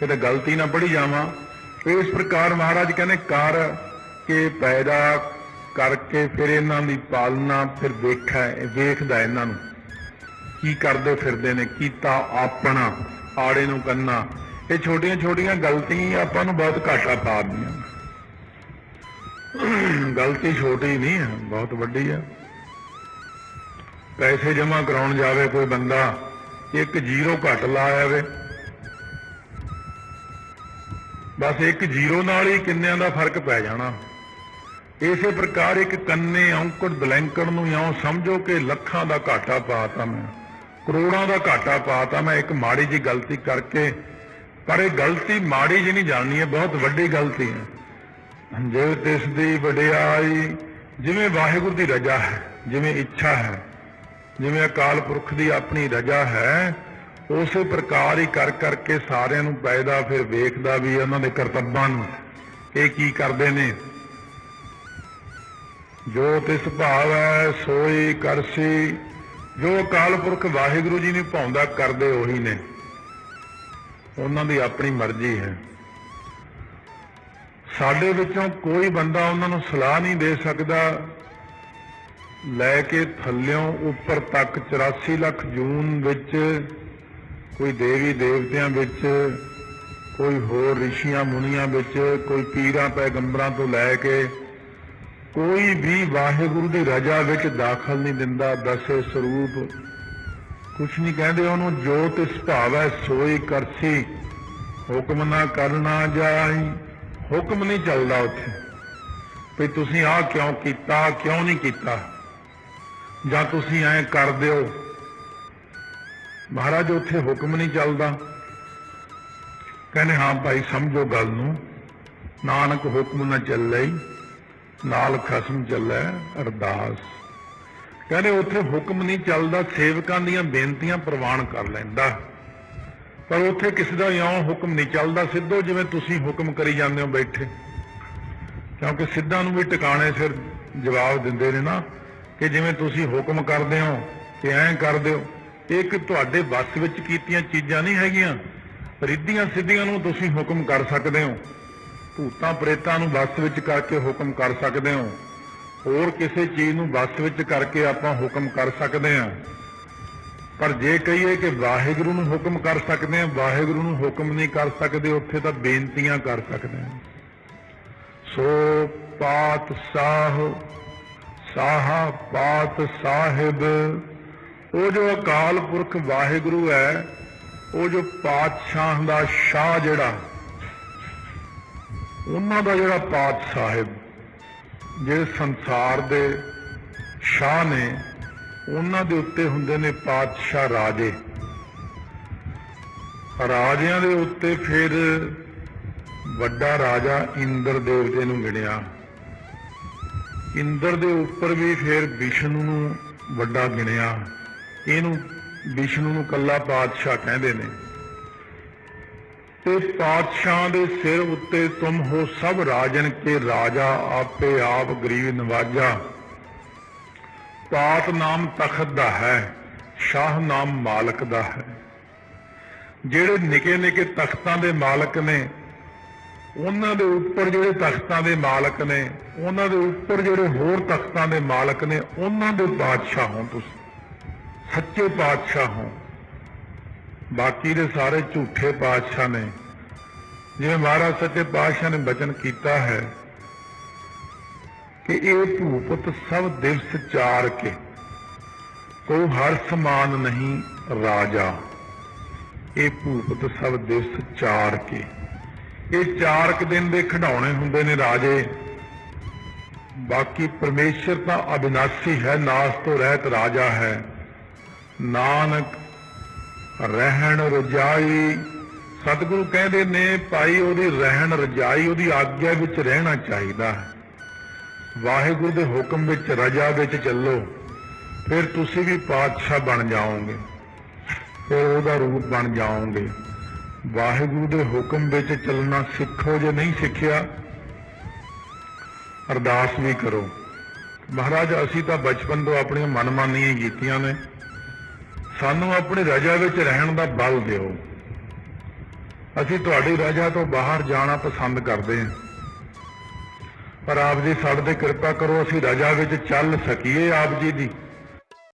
ਕਿਤੇ ਗਲਤੀ ਨਾ ਪੜੀ ਜਾਵਾਂ। ਇਸ ਪ੍ਰਕਾਰ ਮਹਾਰਾਜ ਕਹਿੰਦੇ, ਕਰ ਕੇ ਪੈਦਾ ਕਰਕੇ ਫਿਰ ਇਹਨਾਂ ਦੀ ਪਾਲਣਾ ਫਿਰ ਦੇਖਾ ਵੇਖਦਾ ਇਹਨਾਂ ਨੂੰ। ਕੀ ਕਰਦੇ ਫਿਰਦੇ ਨੇ, ਕੀਤਾ ਆਪਣਾ, ਆੜੇ ਨੂੰ ਕੰਨਾ। ਇਹ ਛੋਟੀਆਂ ਛੋਟੀਆਂ ਗਲਤੀਆਂ ਆਪਾਂ ਨੂੰ ਬਹੁਤ ਘਾਟਾ ਪਾ ਦਿੰਦੀਆਂ। ਗਲਤੀ ਛੋਟੀ ਨਹੀਂ ਹੈ ਬਹੁਤ ਵੱਡੀ ਹੈ ਪੈਸੇ ਜਮ੍ਹਾਂ ਕਰਾਉਣ ਜਾਵੇ ਕੋਈ ਬੰਦਾ, ਇੱਕ ਜ਼ੀਰੋ ਘੱਟ ਲਾ ਆਵੇ। ਬਸ ਇੱਕ ਜ਼ੀਰੋ ਨਾਲ ਹੀ ਕਿੰਨਿਆਂ ਦਾ ਫ਼ਰਕ ਪੈ ਜਾਣਾ। ਇਸੇ ਪ੍ਰਕਾਰ ਇੱਕ ਕੰਨੇ ਔਂਕੜ ਬਲੈਂਕੜ ਨੂੰ ਇਉਂ ਸਮਝੋ ਕਿ ਲੱਖਾਂ ਦਾ ਘਾਟਾ ਪਾਤਾ ਮੈਂ, ਕਰੋੜਾਂ ਦਾ ਘਾਟਾ ਪਾਤਾ ਮੈਂ ਇੱਕ ਮਾੜੀ ਜੀ ਗਲਤੀ ਕਰਕੇ। ਪਰ ਇਹ ਗਲਤੀ ਮਾੜੀ ਜੀ ਨਹੀਂ ਜਾਣਨੀ ਹੈ ਬਹੁਤ ਵੱਡੀ ਗਲਤੀ ਹੈ। ਜੇ ਤਿਸ ਦੀ ਵਡਿਆਈ ਜਿਵੇਂ ਵਾਹਿਗੁਰੂ ਦੀ ਰਜਾ ਹੈ, ਜਿਵੇਂ ਇੱਛਾ ਹੈ, ਜਿਵੇਂ ਅਕਾਲ ਪੁਰਖ ਦੀ ਆਪਣੀ ਰਜਾ ਹੈ, ਉਸੇ ਪ੍ਰਕਾਰ ਹੀ ਕਰ ਕਰਕੇ ਸਾਰਿਆਂ ਨੂੰ ਪੈਦਾ ਫਿਰ ਵੇਖਦਾ ਵੀ ਉਹਨਾਂ ਦੇ ਕਰਤੱਬਾਂ ਨੂੰ ਇਹ ਕੀ ਕਰਦੇ ਨੇ। ਜੋ ਤਿਸ ਭਾਵ ਹੈ ਸੋਈ ਕਰਸੀ, ਜੋ ਅਕਾਲ ਪੁਰਖ ਵਾਹਿਗੁਰੂ ਜੀ ਨੇ ਭਾਉਂਦਾ ਕਰਦੇ ਉਹੀ ਨੇ। ਉਹਨਾਂ ਦੀ ਆਪਣੀ ਮਰਜ਼ੀ ਹੈ। ਸਾਡੇ ਵਿੱਚੋਂ ਕੋਈ ਬੰਦਾ ਉਹਨਾਂ ਨੂੰ ਸਲਾਹ ਨਹੀਂ ਦੇ ਸਕਦਾ। ਲੈ ਕੇ ਥੱਲਿਓਂ ਉੱਪਰ ਤੱਕ 84 ਲੱਖ ਜੂਨ ਵਿੱਚ, ਕੋਈ ਦੇਵੀ ਦੇਵਤਿਆਂ ਵਿੱਚ, ਕੋਈ ਹੋਰ ਰਿਸ਼ੀਆਂ ਮੁਨੀਆਂ ਵਿੱਚ, ਕੋਈ ਪੀਰਾਂ ਪੈਗੰਬਰਾਂ ਤੋਂ ਲੈ ਕੇ ਕੋਈ ਵੀ ਵਾਹਿਗੁਰੂ ਦੀ ਰਜਾ ਵਿੱਚ ਦਾਖਲ ਨਹੀਂ ਦਿੰਦਾ, ਦਸੇ ਸਰੂਪ। ਕੁਛ ਨਹੀਂ ਕਹਿੰਦੇ ਉਹਨੂੰ, ਜੋ ਤਿਸ ਭਾਵੈ ਸੋਈ ਕਰਸੀ। ਹੁਕਮ ਨਾ ਕਰਨਾ ਜਾਈ, ਹੁਕਮ ਨਹੀਂ ਚੱਲਦਾ ਉੱਥੇ। ਵੀ ਤੁਸੀਂ ਆਹ ਕਿਉਂ ਕੀਤਾ, ਕਿਉਂ ਨਹੀਂ ਕੀਤਾ? ਜਾਂ ਤੁਸੀਂ ਐਂ ਕਰ ਦਿਓ। ਮਹਾਰਾਜ, ਉੱਥੇ ਹੁਕਮ ਨਹੀਂ ਚੱਲਦਾ। ਕਹਿੰਦੇ, ਹਾਂ ਭਾਈ, ਸਮਝੋ ਗੱਲ ਨੂੰ। ਨਾਨਕ ਹੁਕਮ ਨਾ ਚੱਲੇ। ਨਾਲ ਖਸਮ ਚੱਲੇ ਅਰਦਾਸ। ਕਹਿੰਦੇ ਉੱਥੇ ਹੁਕਮ ਨਹੀਂ ਚੱਲਦਾ, ਸੇਵਕਾਂ ਦੀਆਂ ਬੇਨਤੀਆਂ ਪ੍ਰਵਾਨ ਕਰ ਲੈਂਦਾ। ਪਰ ਉੱਥੇ ਕਿਸੇ ਦਾ ਇਉਂ ਹੁਕਮ ਨਹੀਂ ਚੱਲਦਾ, ਸਿੱਧੋ ਜਿਵੇਂ ਤੁਸੀਂ ਹੁਕਮ ਕਰੀ ਜਾਂਦੇ ਹੋ ਬੈਠੇ। ਕਿਉਂਕਿ ਸਿੱਧਾਂ ਨੂੰ ਵੀ ਟਿਕਾਣੇ ਸਿਰ ਜਵਾਬ ਦਿੰਦੇ ਨੇ ਨਾ, ਕਿ ਜਿਵੇਂ ਤੁਸੀਂ ਹੁਕਮ ਕਰਦੇ ਹੋ ਕਿ ਐਂ ਕਰ ਦਿਓ ਇਹ ਕਿ ਤੁਹਾਡੇ ਵੱਸ ਵਿੱਚ ਕੀਤੀਆਂ ਚੀਜ਼ਾਂ ਨਹੀਂ ਹੈਗੀਆਂ ਰਿੱਧੀਆਂ ਸਿੱਧੀਆਂ ਨੂੰ ਤੁਸੀਂ ਹੁਕਮ ਕਰ ਸਕਦੇ ਹੋ। ਭੂਤਾਂ ਪ੍ਰੇਤਾਂ ਨੂੰ ਵੱਸ ਵਿੱਚ ਕਰਕੇ ਹੁਕਮ ਕਰ ਸਕਦੇ ਹੋ। ਹੋਰ ਕਿਸੇ ਚੀਜ਼ ਨੂੰ ਵੱਸ ਵਿੱਚ ਕਰਕੇ ਆਪਾਂ ਹੁਕਮ ਕਰ ਸਕਦੇ ਹਾਂ। ਪਰ ਜੇ ਕਹੀਏ ਕਿ ਵਾਹਿਗੁਰੂ ਨੂੰ ਹੁਕਮ ਕਰ ਸਕਦੇ ਹਾਂ, ਵਾਹਿਗੁਰੂ ਨੂੰ ਹੁਕਮ ਨਹੀਂ ਕਰ ਸਕਦੇ, ਉੱਥੇ ਤਾਂ ਬੇਨਤੀਆਂ ਕਰ ਸਕਦੇ ਹਾਂ। ਸੋ ਪਾਤ ਸਾਹ ਸਾਹਾ ਪਾਤ ਸਾਹਿਬ, ਉਹ ਜੋ ਅਕਾਲ ਪੁਰਖ ਵਾਹਿਗੁਰੂ ਹੈ, ਉਹ ਜੋ ਪਾਤਸ਼ਾਹ ਦਾ ਸ਼ਾਹ ਜਿਹੜਾ ਉਹਨਾਂ ਦਾ ਜਿਹੜਾ ਪਾਤ ਸਾਹਿਬ ਜਿਹੜੇ ਸੰਸਾਰ ਦੇ ਸ਼ਾਹ ਨੇ, ਉਹਨਾਂ ਦੇ ਉੱਤੇ ਹੁੰਦੇ ਨੇ ਪਾਤਸ਼ਾਹ ਰਾਜੇ। ਰਾਜਿਆਂ ਦੇ ਉੱਤੇ ਫਿਰ ਵੱਡਾ ਰਾਜਾ ਇੰਦਰ ਦੇਵਤੇ ਨੂੰ ਗਿਣਿਆ। ਇੰਦਰ ਦੇ ਉੱਪਰ ਵੀ ਫਿਰ ਵਿਸ਼ਨੂੰ ਨੂੰ ਵੱਡਾ ਗਿਣਿਆ। ਇਹਨੂੰ ਵਿਸ਼ਨੂੰ ਨੂੰ ਕੱਲਾ ਪਾਤਸ਼ਾਹ ਕਹਿੰਦੇ ਨੇ। ਤੇ ਪਾਤਸ਼ਾਹ ਦੇ ਸਿਰ ਉੱਤੇ ਤੁਮ ਹੋ ਸਭ ਰਾਜਨ ਕੇ ਰਾਜਾ, ਆਪੇ ਆਪ ਗਰੀਬ ਨਵਾਜਾ। ਪਾਤ ਨਾਮ ਤਖਤ ਦਾ ਹੈ, ਸ਼ਾਹ ਨਾਮ ਮਾਲਕ ਦਾ ਹੈ। ਜਿਹੜੇ ਨਿੱਕੇ ਨਿੱਕੇ ਤਖਤਾਂ ਦੇ ਮਾਲਕ ਨੇ, ਉਹਨਾਂ ਦੇ ਉੱਪਰ ਜਿਹੜੇ ਤਖਤਾਂ ਦੇ ਮਾਲਕ ਨੇ, ਉਹਨਾਂ ਦੇ ਉੱਪਰ ਜਿਹੜੇ ਹੋਰ ਤਖਤਾਂ ਦੇ ਮਾਲਕ ਨੇ, ਉਹਨਾਂ ਦੇ ਬਾਦਸ਼ਾਹ ਹੋ ਤੁਸੀਂ। ਸੱਚੇ ਬਾਦਸ਼ਾਹ ਹੋ। ਬਾਕੀ ਦੇ ਸਾਰੇ ਝੂਠੇ ਬਾਦਸ਼ਾਹ ਨੇ, ਜਿਵੇਂ ਮਹਾਰਾਜ ਸੱਚੇ ਪਾਤਸ਼ਾਹ ਨੇ ਬਚਨ ਕੀਤਾ ਹੈ ਕਿ ਇਹ ਭੂਪਤ ਸਭ ਦਿਵਸ ਚਾਰ ਕੇ ਕੋ ਹਰ ਸਮਾਨ ਨਹੀਂ ਰਾਜਾ। ਇਹ ਭੂਪਤ ਸਭ ਦਿਵਸ ਚਾਰ ਕੇ। ਇਹ ਚਾਰਕ ਦਿਨ ਦੇ ਖਿਡਾਉਣੇ ਹੁੰਦੇ ਨੇ ਰਾਜੇ। ਬਾਕੀ ਪਰਮੇਸ਼ਰ ਤਾਂ ਅਬਿਨਾਸੀ ਹੈ, ਨਾਸ ਤੋਂ ਰਹਿਤ ਰਾਜਾ ਹੈ। ਨਾਨਕ ਰਹਿਣ ਰਜਾਈ। ਸਤਿਗੁਰੂ ਕਹਿੰਦੇ ਨੇ, ਭਾਈ, ਉਹਦੀ ਰਹਿਣ ਰਜਾਈ, ਉਹਦੀ ਆਗਿਆ ਵਿੱਚ ਰਹਿਣਾ ਚਾਹੀਦਾ ਹੈ। ਵਾਹਿਗੁਰੂ ਦੇ ਹੁਕਮ ਵਿੱਚ, ਰਜਾ ਵਿੱਚ ਚੱਲੋ। ਫਿਰ ਤੁਸੀਂ ਵੀ ਪਾਤਸ਼ਾਹ ਬਣ ਜਾਓਗੇ। ਫਿਰ ਉਹਦਾ ਰੂਪ ਬਣ ਜਾਓਗੇ। ਵਾਹਿਗੁਰੂ ਦੇ ਹੁਕਮ ਵਿੱਚ ਚੱਲਣਾ ਸਿੱਖੋ ਜੇ ਨਹੀਂ ਸਿੱਖਿਆ, ਅਰਦਾਸ ਵੀ ਕਰੋ। ਮਹਾਰਾਜ, ਅਸੀਂ ਤਾਂ ਬਚਪਨ ਤੋਂ ਆਪਣੀਆਂ ਮਨਮਾਨੀਆਂ ਹੀ ਕੀਤੀਆਂ ਨੇ। ਸਾਨੂੰ ਆਪਣੀ ਰਜਾ ਵਿੱਚ ਰਹਿਣ ਦਾ ਬਲ ਦਿਓ। ਅਸੀਂ ਤੁਹਾਡੀ ਰਜਾ ਤੋਂ ਬਾਹਰ ਜਾਣਾ ਪਸੰਦ ਕਰਦੇ ਹਾਂ। ਪਰ ਆਪ ਜੀ ਸਾਡੇ ਤੇ ਕਿਰਪਾ ਕਰੋ, ਅਸੀਂ ਰਜਾ ਵਿੱਚ ਚੱਲ ਸਕੀਏ ਆਪ ਜੀ ਦੀ।